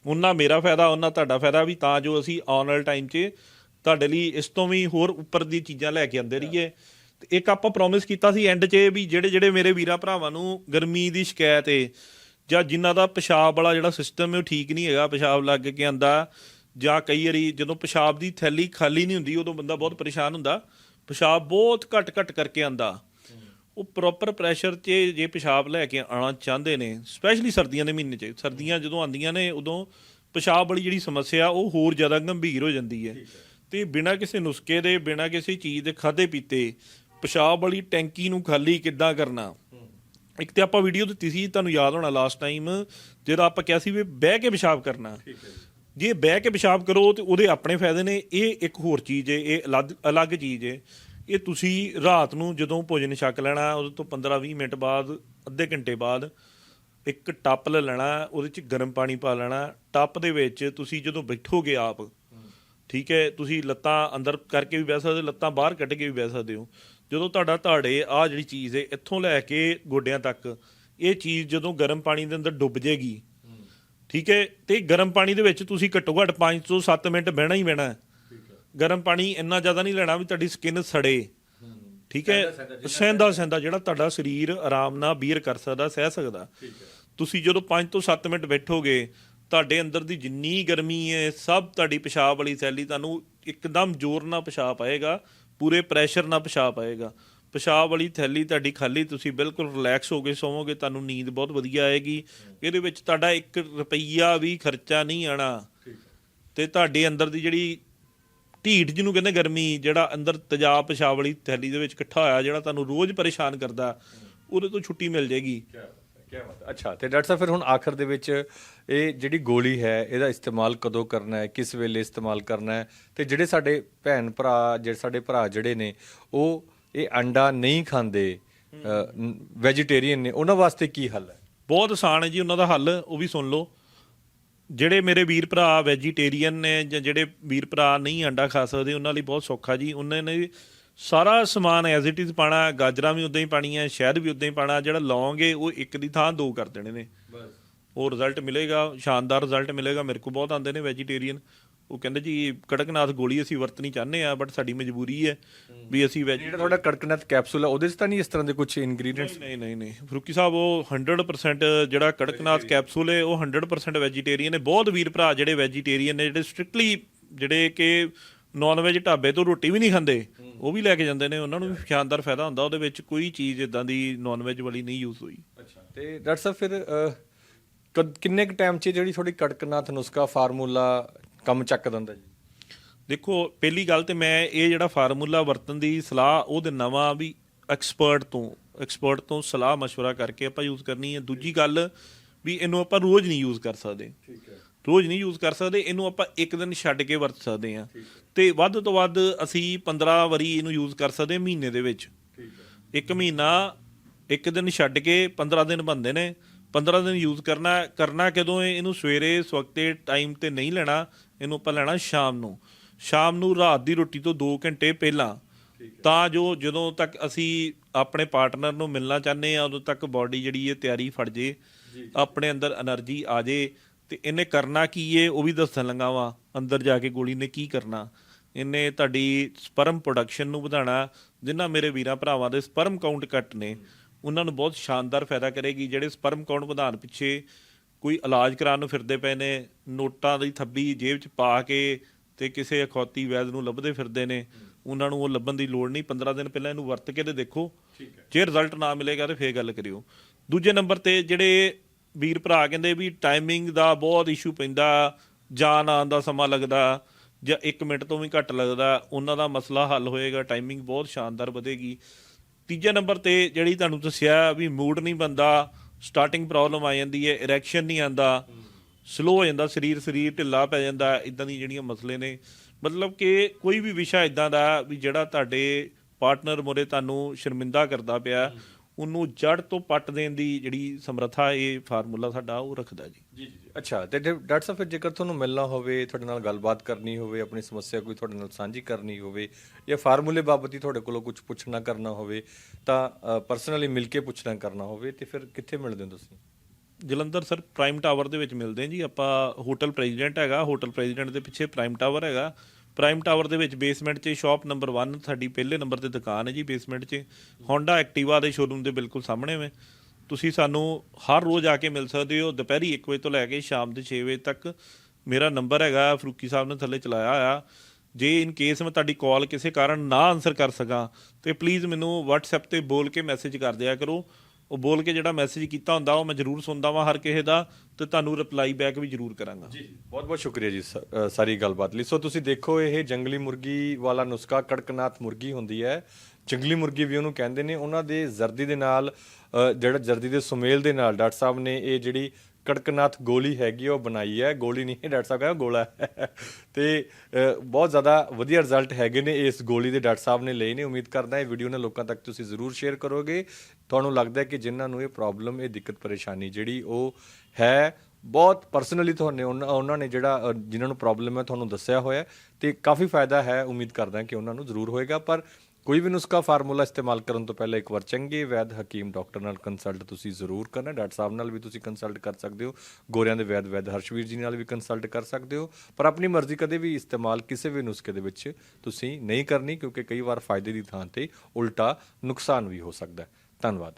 ਉਹਨਾਂ ਮੇਰਾ ਫਾਇਦਾ ਉਹਨਾਂ ਤੁਹਾਡਾ ਫਾਇਦਾ ਵੀ ਤਾਂ ਜੋ ਅਸੀਂ ਆਉਣ ਵਾਲੇ ਟਾਈਮ 'ਚ ਤੁਹਾਡੇ ਲਈ ਇਸ ਤੋਂ ਵੀ ਹੋਰ ਉੱਪਰ ਦੀ ਚੀਜ਼ਾਂ ਲੈ ਕੇ ਆਉਂਦੇ ਰਹੀਏ। ਤੇ ਇੱਕ ਆਪਾਂ ਪ੍ਰੋਮਿਸ ਕੀਤਾ ਸੀ ਐਂਡ 'ਚ ਵੀ ਜਿਹੜੇ ਜਿਹੜੇ ਮੇਰੇ ਵੀਰਾਂ ਭਰਾਵਾਂ ਨੂੰ ਗਰਮੀ ਦੀ ਸ਼ਿਕਾਇਤ ਏ ਜਾਂ ਜਿਨ੍ਹਾਂ ਦਾ ਪਿਸ਼ਾਬ ਵਾਲਾ ਜਿਹੜਾ ਸਿਸਟਮ ਹੈ ਉਹ ਠੀਕ ਨਹੀਂ ਹੈਗਾ ਪਿਸ਼ਾਬ ਲੱਗ ਕੇ ਆਂਦਾ ਜਾਂ ਕਈ ਵਾਰੀ ਜਦੋਂ ਪਿਸ਼ਾਬ ਦੀ ਥੈਲੀ ਖਾਲੀ ਨਹੀਂ ਹੁੰਦੀ ਉਦੋਂ ਬੰਦਾ ਬਹੁਤ ਪਰੇਸ਼ਾਨ ਹੁੰਦਾ ਪਿਸ਼ਾਬ ਬਹੁਤ ਘੱਟ ਘੱਟ ਕਰਕੇ ਆਂਦਾ ਉਹ ਪ੍ਰੋਪਰ ਪ੍ਰੈਸ਼ਰ 'ਚ ਜੇ ਪਿਸ਼ਾਬ ਲੈ ਕੇ ਆਣਾ ਚਾਹੁੰਦੇ ਨੇ ਸਪੈਸ਼ਲੀ ਸਰਦੀਆਂ ਦੇ ਮਹੀਨੇ 'ਚ। ਸਰਦੀਆਂ ਜਦੋਂ ਆਉਂਦੀਆਂ ਨੇ ਉਦੋਂ ਪਿਸ਼ਾਬ ਵਾਲੀ ਜਿਹੜੀ ਸਮੱਸਿਆ ਉਹ ਹੋਰ ਜ਼ਿਆਦਾ ਗੰਭੀਰ ਹੋ ਜਾਂਦੀ ਹੈ। ਤੇ ਬਿਨਾਂ ਕਿਸੇ ਨੁਸਖੇ ਦੇ ਬਿਨਾਂ ਕਿਸੇ ਚੀਜ਼ ਦੇ ਖਾਦੇ ਪੀਤੇ ਪਿਸ਼ਾਬ ਵਾਲੀ ਟੈਂਕੀ ਨੂੰ ਖਾਲੀ ਕਿੱਦਾਂ ਕਰਨਾ? ਇੱਕ ਤੇ ਆਪਾਂ ਵੀਡੀਓ ਦਿੱਤੀ ਸੀ ਤੁਹਾਨੂੰ ਯਾਦ ਹੋਣਾ ਲਾਸਟ ਟਾਈਮ ਜਿਹੜਾ ਆਪਾਂ ਕਿਹਾ ਸੀ ਵੀ ਬਹਿ ਕੇ ਪਿਸ਼ਾਬ ਕਰਨਾ। ਜੇ ਬਹਿ ਕੇ ਪਿਸ਼ਾਬ ਕਰੋ ਤੇ ਉਹਦੇ ਆਪਣੇ ਫਾਇਦੇ ਨੇ ਇਹ ਇੱਕ ਹੋਰ ਚੀਜ਼ ਹੈ ਇਹ ਅਲੱਗ ਅਲੱਗ ਚੀਜ਼ ਹੈ। ਇਹ ਤੁਸੀਂ ਰਾਤ ਨੂੰ ਜਦੋਂ ਭੋਜਨ ਛਕ ਲੈਣਾ ਉਹਦੇ ਤੋਂ 15-20 ਮਿੰਟ ਬਾਅਦ ਅੱਧੇ ਘੰਟੇ ਬਾਅਦ ਇੱਕ ਟੱਪ ਲੈ ਲੈਣਾ ਉਹਦੇ ਚ ਗਰਮ ਪਾਣੀ ਪਾ ਲੈਣਾ ਟੱਪ ਦੇ ਵਿੱਚ ਤੁਸੀਂ ਜਦੋਂ ਬੈਠੋਗੇ ਆਪ ਠੀਕ ਹੈ ਤੁਸੀਂ ਲੱਤਾਂ ਅੰਦਰ ਕਰਕੇ ਵੀ ਬਹਿ ਸਕਦੇ ਹੋ, ਲੱਤਾਂ ਬਾਹਰ ਕੱਢ ਕੇ ਵੀ ਬਹਿ ਸਕਦੇ ਹੋ ਜਦੋਂ ਤੁਹਾਡਾ ਧਾੜੇ ਆ ਜਿਹੜੀ ਚੀਜ਼ ਹੈ ਇੱਥੋਂ ਲੈ ਕੇ ਗੋਡਿਆਂ ਤੱਕ ਇਹ ਚੀਜ਼ ਜਦੋਂ ਗਰਮ ਪਾਣੀ ਦੇ ਅੰਦਰ ਡੁੱਬ ਜੇਗੀ ਠੀਕ ਹੈ ਤੇ ਗਰਮ ਪਾਣੀ ਦੇ ਵਿੱਚ ਤੁਸੀਂ ਘੱਟੋ ਘੱਟ 5 ਤੋਂ 7 ਮਿੰਟ ਬਹਿਣਾ ਹੀ ਬਹਿਣਾ ਹੈ। ਗਰਮ ਪਾਣੀ ਇੰਨਾ ਜ਼ਿਆਦਾ ਨਹੀਂ ਲੈਣਾ ਵੀ ਤੁਹਾਡੀ ਸਕਿਨ ਸੜੇ। ਠੀਕ ਹੈ? ਸਹਿੰਦਾ ਸਹਿੰਦਾ ਜਿਹੜਾ ਤੁਹਾਡਾ ਸਰੀਰ ਆਰਾਮ ਨਾਲ ਬੀਅਰ ਕਰ ਸਕਦਾ ਸਹਿ ਸਕਦਾ। ਤੁਸੀਂ ਜਦੋਂ 5 ਤੋਂ 7 ਮਿੰਟ ਬੈਠੋਗੇ ਤੁਹਾਡੇ ਅੰਦਰ ਦੀ ਜਿੰਨੀ ਗਰਮੀ ਹੈ ਸਭ ਤੁਹਾਡੀ ਪਿਸ਼ਾਬ ਵਾਲੀ ਥੈਲੀ ਤੁਹਾਨੂੰ ਇੱਕਦਮ ਜ਼ੋਰ ਨਾਲ ਪਿਸ਼ਾਬ ਆਏਗਾ ਪੂਰੇ ਪ੍ਰੈਸ਼ਰ ਨਾਲ ਪਿਸ਼ਾਬ ਆਏਗਾ। ਪਿਸ਼ਾਬ ਵਾਲੀ ਥੈਲੀ ਤੁਹਾਡੀ ਖਾਲੀ ਤੁਸੀਂ ਬਿਲਕੁਲ ਰਿਲੈਕਸ ਹੋ ਕੇ ਸੌਵੋਗੇ ਤੁਹਾਨੂੰ ਨੀਂਦ ਬਹੁਤ ਵਧੀਆ ਆਏਗੀ। ਇਹਦੇ ਵਿੱਚ ਤੁਹਾਡਾ 1 ਰੁਪਈਆ ਵੀ ਖਰਚਾ ਨਹੀਂ ਆਣਾ। ਤੇ ਤੁਹਾਡੇ ਅੰਦਰ ਦੀ ਜਿਹੜੀ ਢੀਠ ਜਿਹਨੂੰ ਕਹਿੰਦੇ ਗਰਮੀ ਜਿਹੜਾ ਅੰਦਰ ਤੇਜ਼ਾਬ ਪਿਸ਼ਾਬ ਵਾਲੀ ਥੈਲੀ ਦੇ ਵਿੱਚ ਇਕੱਠਾ ਹੋਇਆ ਜਿਹੜਾ ਤੁਹਾਨੂੰ ਰੋਜ਼ ਪਰੇਸ਼ਾਨ ਕਰਦਾ ਉਹਦੇ ਤੋਂ ਛੁੱਟੀ ਮਿਲ ਜੇਗੀ ਕੀ ਬਾਤ ਹੈ। ਅੱਛਾ ਤੇ ਡਾਕਟਰ ਸਾਹਿਬ ਫਿਰ ਹੁਣ ਆਖਰ ਦੇ ਵਿੱਚ ਇਹ ਜਿਹੜੀ ਗੋਲੀ ਹੈ ਇਹਦਾ ਇਸਤੇਮਾਲ ਕਦੋਂ ਕਰਨਾ ਹੈ ਕਿਸ ਵੇਲੇ ਇਸਤੇਮਾਲ ਕਰਨਾ ਹੈ ਤੇ ਜਿਹੜੇ ਸਾਡੇ ਭੈਣ ਭਰਾ ਜਿਹੜੇ ਸਾਡੇ ਭਰਾ ਜਿਹੜੇ ਨੇ ਉਹ ਇਹ ਅੰਡਾ ਨਹੀਂ ਖਾਂਦੇ ਵੈਜੀਟੇਰੀਅਨ ਨੇ ਉਹਨਾਂ ਵਾਸਤੇ ਕੀ ਹੱਲ ਹੈ? ਬਹੁਤ ਆਸਾਨ ਹੈ ਜੀ ਉਹਨਾਂ ਦਾ ਹੱਲ ਉਹ ਵੀ ਸੁਣ ਲਓ। ਜਿਹੜੇ ਮੇਰੇ ਵੀਰ ਭਰਾ ਵੈਜੀਟੇਰੀਅਨ ਨੇ ਜਾਂ ਜਿਹੜੇ ਵੀਰ ਭਰਾ ਨਹੀਂ ਅੰਡਾ ਖਾ ਸਕਦੇ ਉਹਨਾਂ ਲਈ ਬਹੁਤ ਸੌਖਾ ਜੀ। ਉਹਨਾਂ ਨੇ ਸਾਰਾ ਸਮਾਨ ਐਜ਼ ਇਟ ਇਜ਼ ਪਾਣਾ ਗਾਜਰਾਂ ਵੀ ਉਦਾਂ ਹੀ ਪਾਣੀਆਂ ਸ਼ਹਿਦ ਵੀ ਉਦਾਂ ਹੀ ਪਾਣਾ ਜਿਹੜਾ ਲੌਂਗੇ ਉਹ ਇੱਕ ਦੀ ਥਾਂ ਦੋ ਕਰ ਦੇਣੇ ਨੇ। ਉਹ ਰਿਜ਼ਲਟ ਮਿਲੇਗਾ ਸ਼ਾਨਦਾਰ ਰਿਜ਼ਲਟ ਮਿਲੇਗਾ ਮੇਰੇ ਕੋਲ ਬਹੁਤ ਆਉਂਦੇ ਨੇ ਵੈਜੀਟੇਰੀਅਨ ਉਹ ਕਹਿੰਦੇ ਜੀ ਕੜਕਨਾਥ ਗੋਲੀ ਅਸੀਂ ਵਰਤਣੀ ਚਾਹੁੰਦੇ ਆ ਬਟ ਸਾਡੀ ਮਜਬੂਰੀ ਹੈ ਵੀ ਅਸੀਂ ਵੈਜ ਜਿਹੜਾ ਤੁਹਾਡਾ ਕੜਕਨਾਥ ਕੈਪਸੂਲ ਹੈ ਉਹਦੇ 'ਚ ਤਾਂ ਨਹੀਂ ਇਸ ਤਰ੍ਹਾਂ ਦੇ ਕੁਝ ਇਨਗਰੀਡੀਅੰਟਸ ਨਹੀਂ ਨਹੀਂ ਨਹੀਂ ਫਰੂਕੀ ਸਾਹਿਬ ਉਹ 100% ਜਿਹੜਾ ਕੜਕਨਾਥ ਕੈਪਸੂਲ ਹੈ ਉਹ 100% ਵੈਜੀਟੇਰੀਅਨ ਹੈ। ਬਹੁਤ ਵੀਰ ਭਰਾ ਜਿਹੜੇ ਵੈਜੀਟੇਰੀਅਨ ਨੇ ਜਿਹੜੇ ਸਟ੍ਰਿਕਟਲੀ ਜਿਹੜੇ ਕਿ ਨਾਨ ਵੈਜ ਢਾਬੇ ਤੋਂ ਰੋਟੀ ਵੀ ਨਹੀਂ ਖਾਂਦੇ ਉਹ ਵੀ ਲੈ ਕੇ ਜਾਂਦੇ ਨੇ। ਉਹਨਾਂ ਨੂੰ ਵੀ ਸ਼ਾਨਦਾਰ ਫਾਇਦਾ ਹੁੰਦਾ ਉਹਦੇ ਵਿੱਚ ਕੋਈ ਚੀਜ਼ ਇਦਾਂ ਦੀ ਨਾਨ ਵੈਜ ਵਾਲੀ ਨਹੀਂ ਯੂਜ਼ ਹੋਈ। ਅੱਛਾ। ਤੇ ਡਾਕਟਰ ਸਾਹਿਬ ਫਿਰ ਕਿੰਨੇ ਕੁ ਟਾਈਮ 'ਚ ਜਿਹੜੀ ਤੁਹਾਡੀ ਕੜਕਨਾਥ ਨੁਸਖਾ ਫਾਰਮੂਲਾ ਕੰਮ ਚੱਕ ਦਿੰਦਾ ਜੀ ਦੇਖੋ ਪਹਿਲੀ ਗੱਲ ਤੇ ਮੈਂ ਇਹ ਜਿਹੜਾ ਫਾਰਮੂਲਾ ਵਰਤਣ ਦੀ ਸਲਾਹ ਉਹ ਦਿੰਦਾ ਵਾਂ ਵੀ ਐਕਸਪਰਟ ਤੋਂ ਐਕਸਪਰਟ ਤੋਂ ਸਲਾਹ مشورہ ਕਰਕੇ ਆਪਾਂ ਯੂਜ਼ ਕਰਨੀ ਹੈ ਦੂਜੀ ਗੱਲ ਵੀ ਇਹਨੂੰ ਆਪਾਂ ਰੋਜ਼ ਨਹੀਂ ਯੂਜ਼ ਕਰ ਸਕਦੇ ਠੀਕ ਹੈ ਰੋਜ਼ ਨਹੀਂ ਯੂਜ਼ ਕਰ ਸਕਦੇ ਇਹਨੂੰ ਆਪਾਂ ਇੱਕ ਦਿਨ ਛੱਡ ਕੇ ਵਰਤ ਸਕਦੇ ਹਾਂ ਤੇ ਵੱਧ ਤੋਂ ਵੱਧ ਅਸੀਂ 15 ਵਾਰੀ ਇਹਨੂੰ ਯੂਜ਼ ਕਰ ਸਕਦੇ ਹਾਂ ਮਹੀਨੇ ਦੇ ਵਿੱਚ ਠੀਕ ਹੈ ਇੱਕ ਮਹੀਨਾ ਇੱਕ ਦਿਨ ਛੱਡ ਕੇ 15 ਦਿਨ ਬੰਦੇ ਨੇ 15 ਦਿਨ ਯੂਜ਼ ਕਰਨਾ ਕਰਨਾ ਕਦੋਂ ਹੈ ਇਹਨੂੰ ਸਵੇਰੇ ਸਵਕਤੇ ਟਾਈਮ ਤੇ ਨਹੀਂ ਲੈਣਾ। ਇਹਨੂੰ ਆਪਾਂ ਲੈਣਾ ਸ਼ਾਮ ਨੂੰ। ਸ਼ਾਮ ਨੂੰ ਰਾਤ ਦੀ ਰੋਟੀ ਤੋਂ 2 ਘੰਟੇ ਪਹਿਲਾਂ। ਤਾਂ ਜੋ ਜਦੋਂ ਤੱਕ ਅਸੀਂ ਆਪਣੇ ਪਾਰਟਨਰ ਨੂੰ ਮਿਲਣਾ ਚਾਹੁੰਦੇ ਆ ਉਦੋਂ ਤੱਕ ਬਾਡੀ ਜਿਹੜੀ ਹੈ ਤਿਆਰੀ ਫੜ ਜੇ। ਆਪਣੇ ਅੰਦਰ એનર્ਜੀ ਆ ਜੇ। ਤੇ ਇਹਨੇ ਕਰਨਾ ਕੀ ਏ? ਉਹ ਵੀ ਦੱਸਣ ਲੱਗਾ ਵਾਂ। ਅੰਦਰ ਜਾ ਕੇ ਗੋਲੀ ਨੇ ਕੀ ਕਰਨਾ? ਇਹਨੇ ਤੁਹਾਡੀ ਸਪਰਮ ਪ੍ਰੋਡਕਸ਼ਨ ਨੂੰ ਵਧਾਣਾ ਜਿੰਨਾ ਮੇਰੇ ਵੀਰਾਂ ਭਰਾਵਾਂ ਦੇ ਸਪਰਮ ਕਾਊਂਟ ਘੱਟ ਨੇ। ਉਹਨਾਂ ਨੂੰ ਬਹੁਤ ਸ਼ਾਨਦਾਰ ਫਾਇਦਾ ਕਰੇਗੀ ਜਿਹੜੇ ਸਪਰਮ ਕਾਊਂਟ ਵਧਾਉਣ ਪਿੱਛੇ ਕੋਈ ਇਲਾਜ ਕਰਾਉਣ ਨੂੰ ਫਿਰਦੇ ਪਏ ਨੇ ਨੋਟਾਂ ਦੀ ਥੱਬੀ ਜੇਬ 'ਚ ਪਾ ਕੇ ਤੇ ਕਿਸੇ ਅਖੌਤੀ ਵੈਦ ਨੂੰ ਲੱਭਦੇ ਫਿਰਦੇ ਨੇ ਉਹਨਾਂ ਨੂੰ ਉਹ ਲੱਭਣ ਦੀ ਲੋੜ ਨਹੀਂ 15 ਦਿਨ ਪਹਿਲਾਂ ਇਹਨੂੰ ਵਰਤ ਕੇ ਤੇ ਦੇਖੋ ਜੇ ਰਿਜ਼ਲਟ ਨਾ ਮਿਲੇਗਾ ਤੇ ਫੇਰ ਗੱਲ ਕਰਿਓ। ਦੂਜੇ ਨੰਬਰ ਤੇ ਜਿਹੜੇ ਵੀਰ ਭਰਾ ਕਹਿੰਦੇ ਵੀ ਟਾਈਮਿੰਗ ਦਾ ਬਹੁਤ ਇਸ਼ੂ ਪੈਂਦਾ ਜਾਨ ਆਉਣ ਦਾ ਸਮਾਂ ਲੱਗਦਾ ਜਾਂ 1 ਮਿੰਟ ਤੋਂ ਵੀ ਘੱਟ ਲੱਗਦਾ ਉਹਨਾਂ ਦਾ ਮਸਲਾ ਹੱਲ ਹੋਏਗਾ ਟਾਈਮਿੰਗ ਬਹੁਤ ਸ਼ਾਨਦਾਰ ਵਧੇਗੀ। ਤੀਜੇ ਨੰਬਰ ਤੇ ਜਿਹੜੀ ਤੁਹਾਨੂੰ ਦੱਸਿਆ ਵੀ ਮੂਡ ਨਹੀਂ ਬੰਦਾ ਸਟਾਰਟਿੰਗ ਪ੍ਰੋਬਲਮ ਆ ਜਾਂਦੀ ਹੈ ਇਰੈਕਸ਼ਨ ਨਹੀਂ ਆਂਦਾ ਸਲੋ ਹੋ ਜਾਂਦਾ, ਸਰੀਰ ਸਰੀਰ ਢਿੱਲਾ ਪੈ ਜਾਂਦਾ ਇਦਾਂ ਦੀ ਜਿਹੜੀਆਂ ਮਸਲੇ ਨੇ। ਮਤਲਬ ਕਿ ਕੋਈ ਵੀ ਵਿਸ਼ਾ ਇਦਾਂ ਦਾ ਵੀ ਜਿਹੜਾ ਤੁਹਾਡੇ ਪਾਰਟਨਰ ਮੋਰੇ ਤੁਹਾਨੂੰ ਸ਼ਰਮਿੰਦਾ ਕਰਦਾ ਪਿਆ ਉਹਨੂੰ ਜੜ ਤੋਂ ਪੱਟ ਦੇਣ ਦੀ ਜਿਹੜੀ ਸਮਰੱਥਾ ਇਹ ਫਾਰਮੂਲਾ ਸਾਡਾ ਉਹ ਰੱਖਦਾ ਜੀ। ਜੀ ਜੀ ਅੱਛਾ ਤੇ ਡਾਕਟਰ ਸਾਹਿਬ ਫਿਰ ਜੇਕਰ ਤੁਹਾਨੂੰ ਮਿਲਣਾ ਹੋਵੇ ਤੁਹਾਡੇ ਨਾਲ ਗੱਲਬਾਤ ਕਰਨੀ ਹੋਵੇ ਆਪਣੀ ਸਮੱਸਿਆ ਕੋਈ ਤੁਹਾਡੇ ਨਾਲ ਸਾਂਝੀ ਕਰਨੀ ਹੋਵੇ ਜਾਂ ਫਾਰਮੂਲੇ ਬਾਬਤ ਹੀ ਤੁਹਾਡੇ ਕੋਲੋਂ ਕੁਝ ਪੁੱਛਣਾ ਕਰਨਾ ਹੋਵੇ ਤਾਂ ਪਰਸਨਲੀ ਮਿਲ ਕੇ ਪੁੱਛਣਾ ਕਰਨਾ ਹੋਵੇ ਤੇ ਫਿਰ ਕਿੱਥੇ ਮਿਲਦੇ ਹੋ ਤੁਸੀਂ? ਜਲੰਧਰ ਸਰ ਪ੍ਰਾਈਮ ਟਾਵਰ ਦੇ ਵਿੱਚ ਮਿਲਦੇ ਹਾਂ ਜੀ। ਆਪਾਂ ਹੋਟਲ ਪ੍ਰੈਜ਼ੀਡੈਂਟ ਹੈਗਾ ਹੋਟਲ ਪ੍ਰੈਜ਼ੀਡੈਂਟ ਦੇ ਪਿੱਛੇ ਪ੍ਰਾਈਮ ਟਾਵਰ ਹੈਗਾ। ਪ੍ਰਾਈਮ ਟਾਵਰ ਦੇ ਵਿੱਚ ਬੇਸਮੈਂਟ 'ਚ ਸ਼ਾਪ ਨੰਬਰ 1 ਸਾਡੀ ਪਹਿਲੇ ਨੰਬਰ ਤੇ ਦੁਕਾਨ ਹੈ ਜੀ, ਬੇਸਮੈਂਟ 'ਚ। ਹੋਂਡਾ ਐਕਟਿਵਾ ਦੇ ਸ਼ੋਰੂਮ ਦੇ ਬਿਲਕੁਲ ਸਾਹਮਣੇ ਵੇ ਤੁਸੀਂ ਸਾਨੂੰ ਹਰ ਰੋਜ਼ ਆ ਕੇ ਮਿਲ ਸਕਦੇ ਹੋ। ਦੁਪਹਿਰੀ 1 ਵਜੇ ਤੋਂ ਲੈ ਕੇ ਸ਼ਾਮ ਦੇ 6 ਵਜੇ ਤੱਕ ਮੇਰਾ ਨੰਬਰ ਹੈਗਾ, ਫਰੂਕੀ ਸਾਹਿਬ ਨੇ ਥੱਲੇ ਚਲਾਇਆ ਹੋਇਆ। ਜੇ ਇਨ ਕੇਸ ਮੈਂ ਤੁਹਾਡੀ ਕਾਲ ਕਿਸੇ ਕਾਰਨ ਨਾ ਆਨਸਰ ਕਰ ਸਕਾਂ, ਤੇ ਪਲੀਜ਼ ਮੈਨੂੰ WhatsApp ਤੇ ਬੋਲ ਕੇ ਮੈਸੇਜ ਕਰ ਦਿਆ ਕਰੋ। ਉਹ ਬੋਲ ਕੇ ਜਿਹੜਾ ਮੈਸੇਜ ਕੀਤਾ ਹੁੰਦਾ ਉਹ ਮੈਂ ਜ਼ਰੂਰ ਸੁਣਦਾ ਵਾਂ ਹਰ ਕਿਸੇ ਦਾ ਤੇ ਤੁਹਾਨੂੰ ਰਿਪਲਾਈ ਬੈਕ ਵੀ ਜ਼ਰੂਰ ਕਰਾਂਗਾ। ਜੀ। ਬਹੁਤ ਬਹੁਤ ਸ਼ੁਕਰੀਆ ਜੀ ਸ- ਅ, ਸਾਰੀ ਗੱਲਬਾਤ ਲਈ। ਸੋ ਤੁਸੀਂ ਦੇਖੋ ਇਹ ਜੰਗਲੀ ਮੁਰਗੀ ਵਾਲਾ ਨੁਸਖਾ ਕੜਕਨਾਥ ਮੁਰਗੀ ਹੁੰਦੀ ਹੈ। ਜੰਗਲੀ ਮੁਰਗੀ ਵੀ ਉਹਨੂੰ ਕਹਿੰਦੇ ਨੇ। ਉਹਨਾਂ ਦੇ ਜ਼ਰਦੀ ਦੇ ਨਾਲ ਅ, ਜਿਹੜਾ ਜ਼ਰਦੀ ਦੇ ਸੁਮੇਲ ਦੇ ਨਾਲ ਡਾਕਟਰ ਸਾਹਿਬ ਨੇ ਇਹ ਜਿਹੜੀ ਕੜਕਨਾਥ ਗੋਲੀ ਹੈਗੀ ਉਹ ਬਣਾਈ ਹੈ। ਗੋਲੀ ਨਹੀਂ ਹੈ ਡਾਕਟਰ ਸਾਹਿਬ ਕਹਿੰਦਾ ਗੋਲਾ ਹੈ। ਤੇ ਬਹੁਤ ਜ਼ਿਆਦਾ ਵਧੀਆ ਰਿਜ਼ਲਟ ਹੈਗੇ ਨੇ ਇਸ ਗੋਲੀ ਦੇ ਡਾਕਟਰ ਸਾਹਿਬ ਨੇ ਲਈ ਨੇ। ਉਮੀਦ ਕਰਦਾ ਇਹ ਵੀਡੀਓ ਨੂੰ ਲੋਕਾਂ ਤੱਕ ਤੁਸੀਂ ਜ਼ਰੂਰ ਸ਼ੇਅਰ ਕਰੋਗੇ। ਤੁਹਾਨੂੰ ਲੱਗਦਾ ਕਿ ਜਿਨ੍ਹਾਂ ਨੂੰ ਇਹ ਪ੍ਰੋਬਲਮ ਇਹ ਦਿੱਕਤ ਪਰੇਸ਼ਾਨੀ ਜਿਹੜੀ ਉਹ ਹੈ ਬਹੁਤ ਪਰਸਨਲੀ ਤੁਹਾਨੂੰ ਉਹਨਾਂ ਉਹਨਾਂ ਨੇ ਜਿਹੜਾ ਅ, ਜਿਨ੍ਹਾਂ ਨੂੰ ਪ੍ਰੋਬਲਮ ਹੈ ਤੁਹਾਨੂੰ ਦੱਸਿਆ ਹੋਇਆ ਹੈ। ਤੇ ਕਾਫੀ ਫਾਇਦਾ ਹੈ ਉਮੀਦ ਕਰਦਾ ਕਿ ਉਹਨਾਂ ਨੂੰ ਜ਼ਰੂਰ ਹੋਏਗਾ। ਪਰ ਕੋਈ ਵੀ ਨੁਸਖਾ ਫਾਰਮੂਲਾ ਇਸਤੇਮਾਲ ਕਰਨ ਤੋਂ ਪਹਿਲਾਂ ਇੱਕ ਵਾਰ ਚੰਗੇ ਵੈਦ ਹਕੀਮ ਡਾਕਟਰ ਨਾਲ ਕੰਸਲਟ ਤੁਸੀਂ ਜ਼ਰੂਰ ਕਰਨਾ। ਡਾਕਟਰ ਸਾਹਿਬ ਨਾਲ ਵੀ ਤੁਸੀਂ ਕੰਸਲਟ ਕਰ ਸਕਦੇ ਹੋ। ਗੋਰਿਆਂ ਦੇ ਵੈਦ ਵੈਦ ਹਰਸ਼ਵੀਰ ਜੀ ਨਾਲ ਵੀ ਕੰਸਲਟ ਕਰ ਸਕਦੇ ਹੋ। ਪਰ ਆਪਣੀ ਮਰਜ਼ੀ ਕਦੇ ਵੀ ਇਸਤੇਮਾਲ ਕਿਸੇ ਵੀ ਨੁਸਖੇ ਦੇ ਵਿੱਚ ਤੁਸੀਂ ਨਹੀਂ ਕਰਨੀ, ਕਿਉਂਕਿ ਕਈ ਵਾਰ ਫਾਇਦੇ ਦੀ ਥਾਂ ਤੇ ਉਲਟਾ ਨੁਕਸਾਨ ਵੀ ਹੋ ਸਕਦਾ ਹੈ। ਧੰਨਵਾਦ।